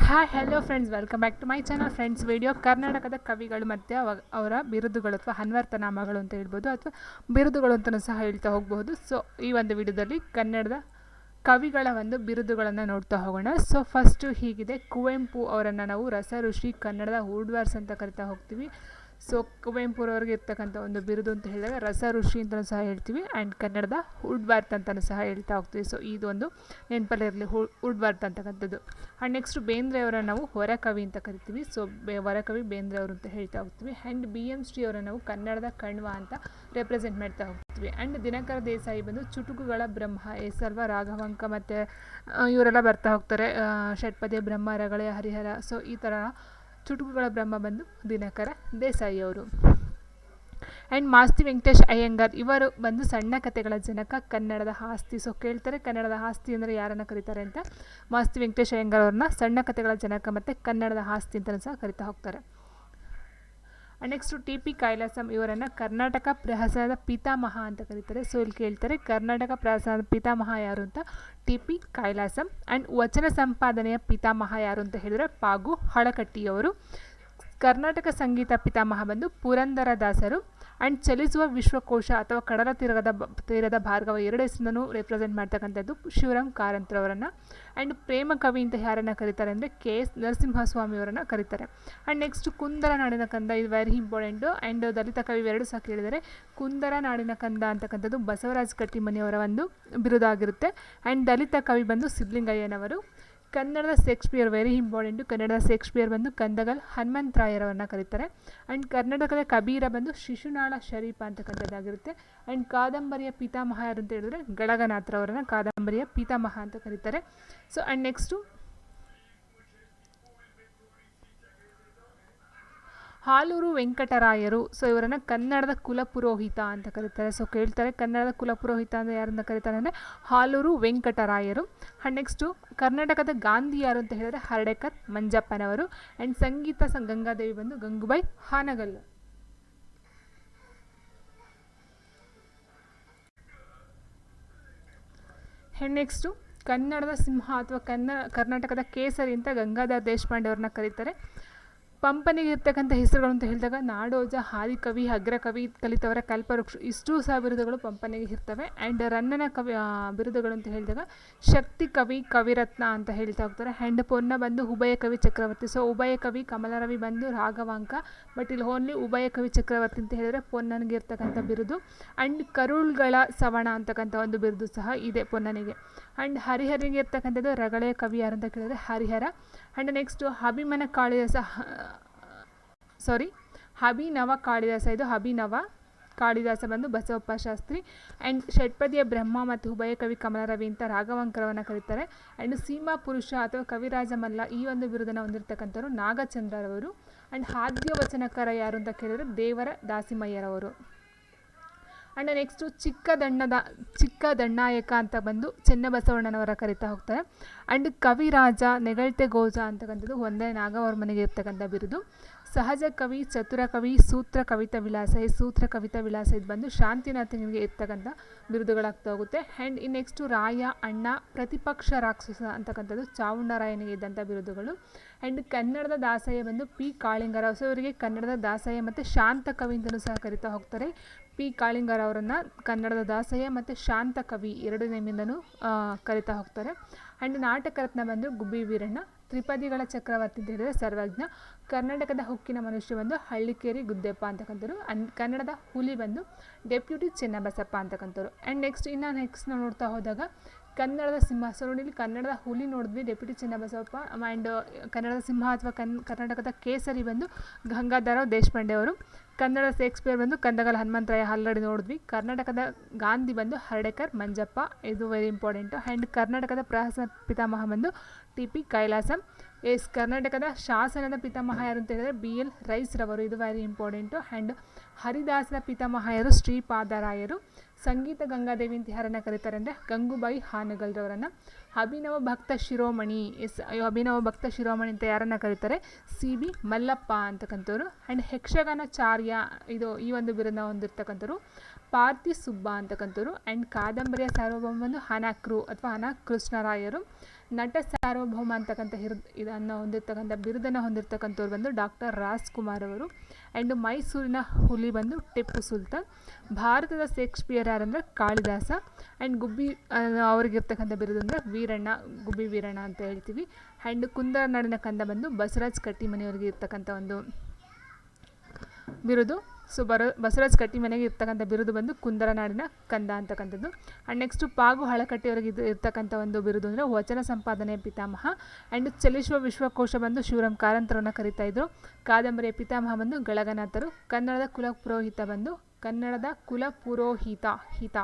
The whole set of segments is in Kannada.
Hi hello friends welcome back to my channel friends video ಕರ್ನಾಟಕದ ಕವಿಗಳು ಮತ್ತು ಅವ ಅವರ ಬಿರುದುಗಳು ಅಥವಾ ಅನ್ವರ್ತನಾಮಗಳು ಅಂತ ಹೇಳ್ಬೋದು ಅಥವಾ ಬಿರುದುಗಳು ಅಂತಲೂ ಸಹ ಹೇಳ್ತಾ ಹೋಗ್ಬೋದು. ಸೊ ಈ ಒಂದು ವಿಡಿಯೋದಲ್ಲಿ ಕನ್ನಡದ ಕವಿಗಳ ಒಂದು ಬಿರುದುಗಳನ್ನು ನೋಡ್ತಾ ಹೋಗೋಣ. ಸೊ ಫಸ್ಟು ಹೀಗಿದೆ ಕುವೆಂಪು ಅವರನ್ನು ನಾವು ರಸ ಋಷಿ ಕನ್ನಡದ ಹೂಡ್ವಾರ್ಸ್ ಅಂತ ಕರಿತಾ ಹೋಗ್ತೀವಿ. ಸೊ ಕುವೆಂಪುರವ್ರಿಗೆ ಇರ್ತಕ್ಕಂಥ ಒಂದು ಬಿರುದು ಅಂತ ಹೇಳಿದಾಗ ರಸ ಋಷಿ ಅಂತಲೂ ಸಹ ಹೇಳ್ತೀವಿ ಆ್ಯಂಡ್ ಕನ್ನಡದ ಉಡ್ಬಾರ್ತ್ ಅಂತಲೂ ಸಹ ಹೇಳ್ತಾ ಹೋಗ್ತೀವಿ. ಸೊ ಇದೊಂದು ನೆನಪಲ್ಲಿರಲಿ ಹು ಉಡ್ಬಾರ್ತ್ ಅಂತಕ್ಕಂಥದ್ದು. ಆ್ಯಂಡ್ ನೆಕ್ಸ್ಟ್ ಬೇಂದ್ರೆ ಅವರನ್ನು ನಾವು ಹೊರಕವಿ ಅಂತ ಕರಿತೀವಿ. ಸೊ ಬೇ ಹೊರಕವಿ ಬೇಂದ್ರೆ ಅವರು ಅಂತ ಹೇಳ್ತಾ ಹೋಗ್ತೀವಿ. ಆ್ಯಂಡ್ ಬಿ ಎಂ ಶ್ರೀ ಅವರ ನಾವು ಕನ್ನಡದ ಕಣ್ವ ಅಂತ ರೆಪ್ರೆಸೆಂಟ್ ಮಾಡ್ತಾ ಹೋಗ್ತೀವಿ. ಆ್ಯಂಡ್ ದಿನಕರ ದೇಸಾಯಿ ಬಂದು ಚುಟುಕುಗಳ ಬ್ರಹ್ಮ ಎಸ್ ಅಲ್ವ ರಾಘವಂಕ ಮತ್ತು ಇವರೆಲ್ಲ ಬರ್ತಾ ಹೋಗ್ತಾರೆ. ಷಟ್ಪದಿ ಷಟ್ಪದಿಯ ಬ್ರಹ್ಮ, ರಗಳೆ ಹರಿಹರ. ಸೊ ಈ ಥರ ಚುಟುಕುಗಳ ಬ್ರಹ್ಮ ಬಂದು ದಿನಕರ ದೇಸಾಯಿ ಅವರು ಆ್ಯಂಡ್ ಮಾಸ್ತಿ ವೆಂಕಟೇಶ್ ಅಯ್ಯಂಗಾರ್ ಇವರು ಬಂದು ಸಣ್ಣ ಕಥೆಗಳ ಜನಕ, ಕನ್ನಡದ ಆಸ್ತಿ. ಸೊ ಕೇಳ್ತಾರೆ ಕನ್ನಡದ ಆಸ್ತಿ ಅಂದರೆ ಯಾರನ್ನು ಕರೀತಾರೆ ಅಂತ ಮಾಸ್ತಿ ವೆಂಕಟೇಶ್ ಅಯ್ಯಂಗಾರ್ ಅವ್ರನ್ನ ಸಣ್ಣ ಕಥೆಗಳ ಜನಕ ಮತ್ತು ಕನ್ನಡದ ಆಸ್ತಿ ಅಂತಲೂ ಸಹ ಕರಿತಾ ಹೋಗ್ತಾರೆ. ನೆಕ್ಸ್ಟು ಟಿ ಪಿ ಕೈಲಾಸಂ ಇವರನ್ನು ಕರ್ನಾಟಕ ಪ್ರಹಸನದ ಪಿತಾಮಹ ಅಂತ ಕರೀತಾರೆ. ಸೊ ಇಲ್ಲಿ ಕೇಳ್ತಾರೆ, ಕರ್ನಾಟಕ ಪ್ರಹಸನದ ಪಿತಾಮಹ ಯಾರು ಅಂತ? ಟಿ ಪಿ ಕೈಲಾಸಂ ಆ್ಯಂಡ್ ವಚನ ಸಂಪಾದನೆಯ ಪಿತಾಮಹ ಯಾರು ಅಂತ ಹೇಳಿದರೆ ಪಾಗು ಹಳಕಟ್ಟಿಯವರು. ಕರ್ನಾಟಕ ಸಂಗೀತ ಪಿತಾಮಹ ಬಂದು ಪುರಂದರದಾಸರು. ಆ್ಯಂಡ್ ಚಲಿಸುವ ವಿಶ್ವಕೋಶ ಅಥವಾ ಕಡಲ ತೀರದ ತೀರದ ಭಾರ್ಗವ ಎರಡು ಹೆಸರನ್ನು ರೆಪ್ರೆಸೆಂಟ್ ಮಾಡ್ತಕ್ಕಂಥದ್ದು ಶಿವರಾಮ್ ಕಾರಂತರವರನ್ನು ಆ್ಯಂಡ್ ಪ್ರೇಮ ಕವಿ ಅಂತ ಯಾರನ್ನು ಕರೀತಾರೆ ಅಂದರೆ ಕೆ ಎಸ್ ನರಸಿಂಹಸ್ವಾಮಿಯವರನ್ನು ಕರೀತಾರೆ. ಆ್ಯಂಡ್ ನೆಕ್ಸ್ಟ್ ಕುಂದರ ನಾಡಿನ ಕಂದ ಇದು ವೆರಿ ಇಂಪಾರ್ಟೆಂಟು ಆ್ಯಂಡ್ ದಲಿತ ಕವಿ ಎರಡು ಸಹ ಕೇಳಿದರೆ ಕುಂದರ ನಾಡಿನ ಕಂದ ಅಂತಕ್ಕಂಥದ್ದು ಬಸವರಾಜ್ ಕಟ್ಟಿಮನಿಯವರ ಒಂದು ಬಿರುದಾಗಿರುತ್ತೆ. ಆ್ಯಂಡ್ ದಲಿತ ಕವಿ ಬಂದು ಸಿದ್ಲಿಂಗಯ್ಯನವರು ಕನ್ನಡದ ಶೇಕ್ಸ್ಪಿಯರ್ ವೆರಿ ಇಂಪಾರ್ಟೆಂಟು ಕನ್ನಡದ ಶೇಕ್ಸ್ಪಿಯರ್ ಬಂದು ಕಂದಗಲ್ ಹನುಮಂತರಾಯರವರನ್ನ ಕರೀತಾರೆ. ಆ್ಯಂಡ್ ಕರ್ನಾಟಕದ ಕಬೀರ ಬಂದು ಶಿಶುನಾಳ ಶರೀಫ ಅಂತಕ್ಕಂಥದ್ದಾಗಿರುತ್ತೆ ಆ್ಯಂಡ್ ಕಾದಂಬರಿಯ ಪಿತಾಮಹ ಯಾರು ಅಂತ ಹೇಳಿದ್ರೆ ಗಳಗನಾಥರವರನ್ನ ಕಾದಂಬರಿಯ ಪಿತಾಮಹ ಅಂತ ಕರೀತಾರೆ. ಸೊ ಆ್ಯಂಡ್ ನೆಕ್ಸ್ಟು ಹಾಲೂರು ವೆಂಕಟರಾಯರು. ಸೊ ಇವರನ್ನು ಕನ್ನಡದ ಕುಲಪುರೋಹಿತ ಅಂತ ಕರೀತಾರೆ. ಸೊ ಕೇಳ್ತಾರೆ ಕನ್ನಡದ ಕುಲಪುರೋಹಿತ ಅಂದರೆ ಯಾರನ್ನ ಕರೀತಾರೆ ಅಂದರೆ ಹಾಲೂರು ವೆಂಕಟರಾಯರು. ಆ್ಯಂಡ್ ನೆಕ್ಸ್ಟು ಕರ್ನಾಟಕದ ಗಾಂಧಿ ಯಾರು ಅಂತ ಹೇಳಿದ್ರೆ ಹರ್ಡೇಕರ್ ಮಂಜಪ್ಪನವರು. ಆ್ಯಂಡ್ ಸಂಗೀತ ಗಂಗಾದೇವಿ ಬಂದು ಗಂಗುಬಾಯಿ ಹಾನಗಲ್ ನೆಕ್ಸ್ಟು ಕನ್ನಡದ ಸಿಂಹ ಅಥವಾ ಕನ್ನ, ಕರ್ನಾಟಕದ ಕೇಸರಿ ಅಂತ ಗಂಗಾಧರ್ ದೇಶಪಾಂಡೆ ಅವ್ರನ್ನ ಕರೀತಾರೆ. ಪಂಪನಿಗೆ ಇರ್ತಕ್ಕಂಥ ಹೆಸರುಗಳು ಅಂತ ಹೇಳಿದಾಗ ನಾಡೋಜ ಹಾದಿಕವಿ ಅಗ್ರಕವಿ ಕಲಿತವರ ಕಲ್ಪವೃಕ್ಷ ಇಷ್ಟು ಸಹ ಬಿರುದುಗಳು ಪಂಪನಿಗೆ ಇರ್ತವೆ. ಆ್ಯಂಡ್ ರನ್ನನ ಕವಿ ಬಿರುದುಗಳು ಅಂತ ಹೇಳಿದಾಗ ಶಕ್ತಿ ಕವಿ, ಕವಿರತ್ನ ಅಂತ ಹೇಳ್ತಾ ಹೋಗ್ತಾರೆ. ಆ್ಯಂಡ್ ಪೊನ್ನ ಬಂದು ಉಭಯ ಕವಿ ಚಕ್ರವರ್ತಿ. ಸೊ ಉಭಯ ಕವಿ ಕಮಲರವಿ ಬಂದು ರಾಘವಾಂಕ ಬಟ್ ಇಲ್ಲಿ ಓನ್ಲಿ ಉಭಯ ಕವಿ ಚಕ್ರವರ್ತಿ ಅಂತ ಹೇಳಿದರೆ ಪೊನ್ನನಿಗೆ ಇರ್ತಕ್ಕಂಥ ಬಿರುದು. ಆ್ಯಂಡ್ ಕರುಳ್ಗಳ ಸವಣ ಅಂತಕ್ಕಂಥ ಒಂದು ಬಿರುದು ಸಹ ಇದೆ ಪೊನ್ನನಿಗೆ. ಆ್ಯಂಡ್ ಹರಿಹರಿಗೆ ಇರ್ತಕ್ಕಂಥದ್ದು ರಗಳೆ ಕವಿ ಯಾರು ಅಂತ ಕೇಳಿದ್ರೆ Harihara. And next Abhimana Kalidasa sorry Abhinava Kalidasa ಇದು ಅಭಿನವ ಕಾಳಿದಾಸ ಬಂದು ಬಸವಪ್ಪ ಶಾಸ್ತ್ರಿ ಆ್ಯಂಡ್ ಷಟ್ಪದಿಯ ಬ್ರಹ್ಮ ಮತ್ತು ಉಭಯ ಕವಿ ಕಮಲರವಿ ಅಂತ ರಾಘವಂಕರವನ್ನು ಕರೀತಾರೆ ಆ್ಯಂಡ್ ಸೀಮಾ ಪುರುಷ ಅಥವಾ ಕವಿರಾಜ ಮಲ್ಲ ಈ ಒಂದು ಬಿರುದನ್ನು ಹೊಂದಿರತಕ್ಕಂಥವ್ರು ನಾಗಚಂದ್ರರವರು ಆ್ಯಂಡ್ ಆದ್ಯ ವಚನಕಾರ ಯಾರು ಅಂತ ಕೇಳಿದರೆ ದೇವರ ದಾಸಿಮಯ್ಯರವರು ಆ್ಯಂಡ್ ನೆಕ್ಸ್ಟು ಚಿಕ್ಕ ದಣ್ಣದ, ಚಿಕ್ಕ ದಣ್ಣಾಯಕ ಅಂತ ಬಂದು ಚೆನ್ನಬಸವಣ್ಣನವರ ಕರಿತಾ ಹೋಗ್ತಾರೆ. ಆ್ಯಂಡ್ ಕವಿರಾಜ, ನೆಗಳ್ತೆ ಗೋಜ ಅಂತಕ್ಕಂಥದ್ದು ಒಂದೇ ನಾಗವರ್ಮನಿಗೆ ಇರ್ತಕ್ಕಂಥ ಬಿರುದು. ಸಹಜ ಕವಿ, ಚತುರ ಕವಿ, ಸೂತ್ರ ಕವಿತಾ ವಿಲಾಸ ಈ ಸೂತ್ರ ಕವಿತಾ ವಿಲಾಸ ಇದು ಬಂದು ಶಾಂತಿನಾಥನಿಗೆ ಇರ್ತಕ್ಕಂಥ ಬಿರುದುಗಳಾಗ್ತಾ ಹೋಗುತ್ತೆ. ಆ್ಯಂಡ್ ಈ ನೆಕ್ಸ್ಟು ರಾಯ, ಅಣ್ಣ, ಪ್ರತಿಪಕ್ಷ ರಾಕ್ಷಸ ಅಂತಕ್ಕಂಥದ್ದು ಚಾವುಂಡರಾಯನಿಗೆ ಇದ್ದಂಥ ಬಿರುದುಗಳು. ಆ್ಯಂಡ್ ಕನ್ನಡದ ದಾಸಯ್ಯ ಬಂದು ಪಿ. ಕಾಳಿಂಗರಾವ್ ಸೊ ಇವರಿಗೆ ಕನ್ನಡದ ದಾಸಯ್ಯ ಮತ್ತು ಶಾಂತ ಕವಿ ಸಹ ಕರಿತಾ ಹೋಗ್ತಾರೆ. ಪಿ. ಕಾಳಿಂಗರ ಅವರನ್ನು ಕನ್ನಡದ ದಾಸಯ್ಯ ಮತ್ತು ಶಾಂತ ಕವಿ ಎರಡು ನೇಮಿಂದನೂ ಕರಿತಾ ಹೋಗ್ತಾರೆ. ಆ್ಯಂಡ್ ನಾಟಕ ರತ್ನ ಬಂದು ಗುಬ್ಬಿ ವೀರಣ್ಣ, ತ್ರಿಪದಿಗಳ ಚಕ್ರವರ್ತಿ ಅಂತ ಹೇಳಿದರೆ ಸರ್ವಜ್ಞ, ಕರ್ನಾಟಕದ ಹುಕ್ಕಿನ ಮನುಷ್ಯ ಬಂದು ಹಳ್ಳಿಕೇರಿ ಗುದ್ದೆಪ್ಪ ಅಂತಕ್ಕಂಥವ್ರು ಅನ್ ಕನ್ನಡದ ಹುಲಿ ಬಂದು ಡೆಪ್ಯೂಟಿ ಚೆನ್ನಬಸಪ್ಪ ಅಂತಕ್ಕಂಥವ್ರು. ಆ್ಯಂಡ್ ನೆಕ್ಸ್ಟ್ ಇನ್ನು ನೆಕ್ಸ್ಟ್ ನಾವು ನೋಡ್ತಾ ಹೋದಾಗ ಕನ್ನಡದ ಸಿಂಹ ಸೊ ಕನ್ನಡದ ಹುಲಿ ನೋಡಿದ್ವಿ, ಡೆಪ್ಯೂಟಿ ಚೆನ್ನಬಸವಪ್ಪ, ಆ್ಯಂಡ್ ಕನ್ನಡದ ಸಿಂಹ ಅಥವಾ ಕನ್, ಕರ್ನಾಟಕದ ಕೇಸರಿ ಬಂದು ಗಂಗಾಧರರಾವ್ ದೇಶಪಾಂಡೆ ಅವರು ಕನ್ನಡ ಶೇಕ್ಸ್ಪಿಯರ್ ಬಂದು ಕಂದಗಲ್ ಹನುಮಂತರಾಯ ಹಲ್ಲಡಿ ನೋಡಿದ್ವಿ, ಕರ್ನಾಟಕದ ಗಾಂಧಿ ಬಂದು ಹರಡೇಕರ್, ಮಂಜಪ್ಪ, ಇದು ವೆರಿ ಇಂಪಾರ್ಟೆಂಟು ಆ್ಯಂಡ್ ಕರ್ನಾಟಕದ ಪ್ರಹಸನ ಪಿತಾಮಹ ಬಂದು ಟಿ ಪಿ ಕೈಲಾಸಂ, ಎಸ್, ಕರ್ನಾಟಕದ ಶಾಸನದ ಪಿತಾಮಹ ಯಾರು ಅಂತ ಹೇಳಿದ್ರೆ ಬಿ ಎಲ್ ರೈಸ್ರವರು ಇದು ವೆರಿ ಇಂಪಾರ್ಟೆಂಟು ಆ್ಯಂಡ್ ಹರಿದಾಸರ ಪಿತಾಮಹ ಯಾರು, ಶ್ರೀಪಾದರಾಯರು ಸಂಗೀತ ಗಂಗಾದೇವಿ ಅಂತ ಯಾರನ್ನು ಕರೀತಾರೆ ಅಂದರೆ ಗಂಗೂಬಾಯಿ ಹಾನಗಲ್ರವರನ್ನು. ಅಭಿನವ ಭಕ್ತ ಶಿರೋಮಣಿ, ಎಸ್ ಅಭಿನವ ಭಕ್ತ ಶಿರೋಮಣಿ ಅಂತ ಯಾರನ್ನು ಕರೀತಾರೆ? ಸಿ ಬಿ ಮಲ್ಲಪ್ಪ ಅಂತಕ್ಕಂಥವ್ರು. ಆ್ಯಂಡ್ ಯಕ್ಷಗಾನಾಚಾರ್ಯ, ಇದು ಈ ಒಂದು ಬಿರುದನ್ನ ಹೊಂದಿರ್ತಕ್ಕಂಥವ್ರು. ಪಾರ್ಥಿ ಸುಬ್ಬ ಅಂತಕ್ಕಂಥವ್ರು. ಆ್ಯಂಡ್ ಕಾದಂಬರಿಯ ಸಾರ್ವಭೌಮ ಬಂದು ಹನಾಕ್ರು ಅಥವಾ ಹನಾ ಕೃಷ್ಣರಾಯರು ನಟ ಸಾರ್ವಭೌಮ ಅಂತಕ್ಕಂಥ ಹಿರ್, ಇದನ್ನು ಹೊಂದಿರ್ತಕ್ಕಂಥ ಬಿರುದನ್ನು ಹೊಂದಿರತಕ್ಕಂಥವ್ರು ಬಂದು ಡಾಕ್ಟರ್ ರಾಜ್ಕುಮಾರ್ ಅವರು. ಆ್ಯಂಡ್ ಮೈಸೂರಿನ ಹುಲಿ ಬಂದು ಟಿಪ್ಪು ಸುಲ್ತಾನ್. ಭಾರತದ ಶೇಕ್ಸ್ಪಿಯರ್ ಯಾರಂದರೆ ಕಾಳಿದಾಸ. ಆ್ಯಂಡ್ ಗುಬ್ಬಿ ಅವ್ರಿಗಿರ್ತಕ್ಕಂಥ ಬಿರುದು ಅಂದರೆ ವೀರಣ್ಣ, ಗುಬ್ಬಿ ವೀರಣ್ಣ ಅಂತ ಹೇಳ್ತೀವಿ. ಆ್ಯಂಡ್ ಕುಂದರ ನಡಿನ ಕಂದ ಬಂದು ಬಸವರಾಜ್ ಕಟ್ಟಿಮನೆಯವ್ರಿಗೆ ಇರ್ತಕ್ಕಂಥ ಒಂದು ಬಿರುದು. ಸೊ ಬರೋ, ಬಸವರಾಜ್ ಕಟ್ಟಿಮನೆಗೆ ಇರ್ತಕ್ಕಂಥ ಬಿರುದು ಬಂದು ಕುಂದರನಾಡಿನ ಕಂದ ಅಂತಕ್ಕಂಥದ್ದು. ಆ್ಯಂಡ್ ನೆಕ್ಸ್ಟು ಪಾಗು ಹಳಕಟ್ಟಿಯವರಿಗೆ ಇದು ಇರ್ತಕ್ಕಂಥ ಒಂದು ಬಿರುದು ಅಂದರೆ ವಚನ ಸಂಪಾದನೆಯ ಪಿತಾಮಹ. ಆ್ಯಂಡ್ ಚಲಿಸುವ ವಿಶ್ವಕೋಶ ಬಂದು ಶಿವರಾಮ್ ಕಾರಂತರನ್ನು ಕರಿತಾ ಇದ್ದರು ಕಾದಂಬರಿಯ ಪಿತಾಮಹ ಬಂದು ಗಳಗನಾಥರು. ಕನ್ನಡದ ಕುಲ ಪುರೋಹಿತ ಬಂದು ಕನ್ನಡದ ಕುಲ ಪುರೋಹಿತ, ಹಿತ.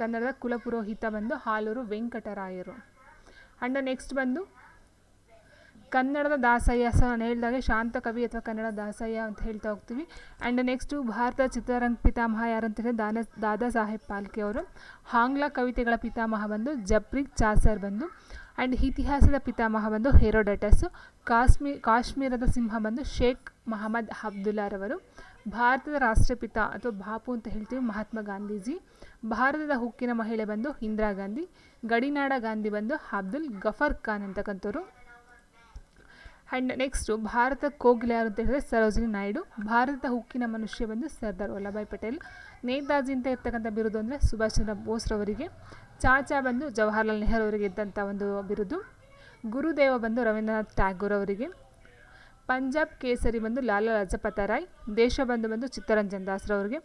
ಕನ್ನಡದ ಕುಲ ಪುರೋಹಿತ ಬಂದು ಹಾಲೂರು ವೆಂಕಟರಾಯರು. ಆ್ಯಂಡ್ ನೆಕ್ಸ್ಟ್ ಬಂದು ಕನ್ನಡದ ದಾಸಯ್ಯ ಸಹ ನಾನು ಹೇಳಿದಾಗೆ ಶಾಂತ ಕವಿ ಅಥವಾ ಕನ್ನಡ ದಾಸಯ್ಯ ಅಂತ ಹೇಳ್ತಾ ಹೋಗ್ತೀವಿ. ಆ್ಯಂಡ್ ನೆಕ್ಸ್ಟು ಭಾರತ ಚಿತ್ರರಂಗ ಪಿತಾಮಹ ಯಾರು ಅಂತ ಹೇಳಿದ್ರೆ ದಾನ, ದಾದಾ ಸಾಹೇಬ್ ಪಾಲ್ಕೆ ಅವರು. ಆಂಗ್ಲ ಕವಿತೆಗಳ ಪಿತಾಮಹ ಬಂದು ಜಪ್ರಿಕ್ ಚಾಸರ್ ಬಂದು ಆ್ಯಂಡ್ ಇತಿಹಾಸದ ಪಿತಾಮಹ ಬಂದು ಹೆರೋಡಟಸ್. ಕಾಶ್ಮೀರ್ ಕಾಶ್ಮೀರದ ಸಿಂಹ ಬಂದು ಶೇಖ್ ಮಹಮ್ಮದ್ ಅಬ್ದುಲ್ಲಾರವರು ಭಾರತದ ರಾಷ್ಟ್ರಪಿತ ಅಥವಾ ಬಾಪು ಅಂತ ಹೇಳ್ತೀವಿ ಮಹಾತ್ಮ ಗಾಂಧೀಜಿ. ಭಾರತದ ಹುಕ್ಕಿನ ಮಹಿಳೆ ಬಂದು ಇಂದಿರಾ ಗಾಂಧಿ. ಗಡಿನಾಡ ಗಾಂಧಿ ಬಂದು ಅಬ್ದುಲ್ ಗಫರ್ ಖಾನ್ ಅಂತಕ್ಕಂಥವ್ರು. ಆ್ಯಂಡ್ ನೆಕ್ಸ್ಟು ಭಾರತ ಕೋಗಿಲೆ ಅಂತ ಹೇಳಿದ್ರೆ ಸರೋಜಿನಿ ನಾಯ್ಡು ಭಾರತದ ಹುಕ್ಕಿನ ಮನುಷ್ಯ ಬಂದು ಸರ್ದಾರ್ ವಲ್ಲಭಾಯ್ ಪಟೇಲ್. ನೇತಾಜಿ ಅಂತ ಇರ್ತಕ್ಕಂಥ ಬಿರುದು ಅಂದರೆ ಸುಭಾಷ್ ಚಂದ್ರ ಬೋಸ್ರವರಿಗೆ ಚಾಚಾ ಬಂದು ಜವಾಹರ್ಲಾಲ್ ನೆಹರು ಅವರಿಗೆ ಇದ್ದಂಥ ಒಂದು ಬಿರುದು. ಗುರುದೇವ ಬಂದು ರವೀಂದ್ರನಾಥ್ ಟ್ಯಾಗೂರ್ ಅವರಿಗೆ. ಪಂಜಾಬ್ ಕೇಸರಿ ಬಂದು ಲಾಲಾ ಲಜಪತ ರಾಯ್. ದೇಶ ಬಂದು ಚಿತ್ತರಂಜನ್ ದಾಸ್ರವರಿಗೆ